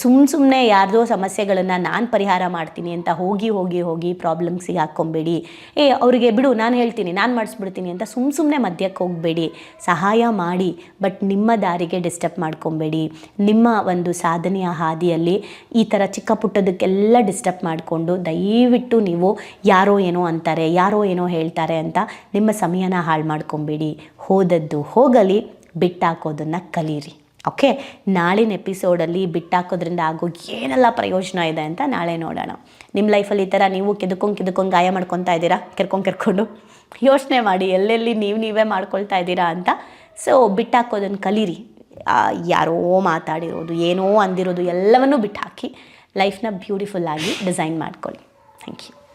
ಸುಮ್ಮ ಸುಮ್ಮನೆ ಯಾರ್ದೋ ಸಮಸ್ಯೆಗಳನ್ನು ನಾನು ಪರಿಹಾರ ಮಾಡ್ತೀನಿ ಅಂತ ಹೋಗಿ ಹೋಗಿ ಹೋಗಿ ಪ್ರಾಬ್ಲಮ್ಸಿಗೆ ಹಾಕ್ಕೊಂಬೇಡಿ. ಏ, ಅವರಿಗೆ ಬಿಡು, ನಾನು ಹೇಳ್ತೀನಿ, ನಾನು ಮಾಡಿಸ್ಬಿಡ್ತೀನಿ ಅಂತ ಸುಮ್ಮ ಸುಮ್ಮನೆ ಮಧ್ಯಕ್ಕೆ ಹೋಗಬೇಡಿ. ಸಹಾಯ ಮಾಡಿ ಬಟ್ ನಿಮ್ಮ ದಾರಿಗೆ ಡಿಸ್ಟರ್ಬ್ ಮಾಡ್ಕೊಬೇಡಿ. ನಿಮ್ಮ ಒಂದು ಸಾಧನೆಯ ಹಾದಿಯಲ್ಲಿ ಈ ಥರ ಚಿಕ್ಕ ಪುಟ್ಟದಕ್ಕೆಲ್ಲ ಡಿಸ್ಟರ್ಬ್ ಮಾಡಿಕೊಂಡು ದಯವಿಟ್ಟು ನೀವು ಯಾರೋ ಏನೋ ಅಂತಾರೆ, ಯಾರೋ ಏನೋ ಹೇಳ್ತಾರೆ ಅಂತ ನಿಮ್ಮ ಸಮಯನ ಹಾಳು ಮಾಡ್ಕೊಬೇಡಿ. ಹೋದದ್ದು ಹೋಗಲಿ. ಬಿಟ್ಟಾಕೋದನ್ನು ಕಲೀರಿ. ಓಕೆ ನಾಳಿನ ಎಪಿಸೋಡಲ್ಲಿ ಬಿಟ್ಟಾಕೋದ್ರಿಂದ ಆಗೋ ಏನೆಲ್ಲ ಪ್ರಯೋಜನ ಇದೆ ಅಂತ ನಾಳೆ ನೋಡೋಣ. ನಿಮ್ಮ ಲೈಫಲ್ಲಿ ಈ ಥರ ನೀವು ಕೆದಕೊಂಡು ಕೆದಕೊಂಡು ಗಾಯ ಮಾಡ್ಕೊತಾ ಇದ್ದೀರಾ? ಕೆರ್ಕೊಂಡು ಕೆರ್ಕೊಂಡು ಯೋಚನೆ ಮಾಡಿ, ಎಲ್ಲೆಲ್ಲಿ ನೀವು ನೀವೇ ಮಾಡ್ಕೊಳ್ತಾ ಇದ್ದೀರಾ ಅಂತ. ಸೊ ಬಿಟ್ಟಾಕೋದನ್ನು ಕಲೀರಿ. ಯಾರೋ ಮಾತಾಡಿರೋದು, ಏನೋ ಅಂದಿರೋದು ಎಲ್ಲವನ್ನೂ ಬಿಟ್ಟು ಹಾಕಿ ಲೈಫ್ನ ಬ್ಯೂಟಿಫುಲ್ಲಾಗಿ ಡಿಸೈನ್ ಮಾಡ್ಕೊಳ್ಳಿ. Thank you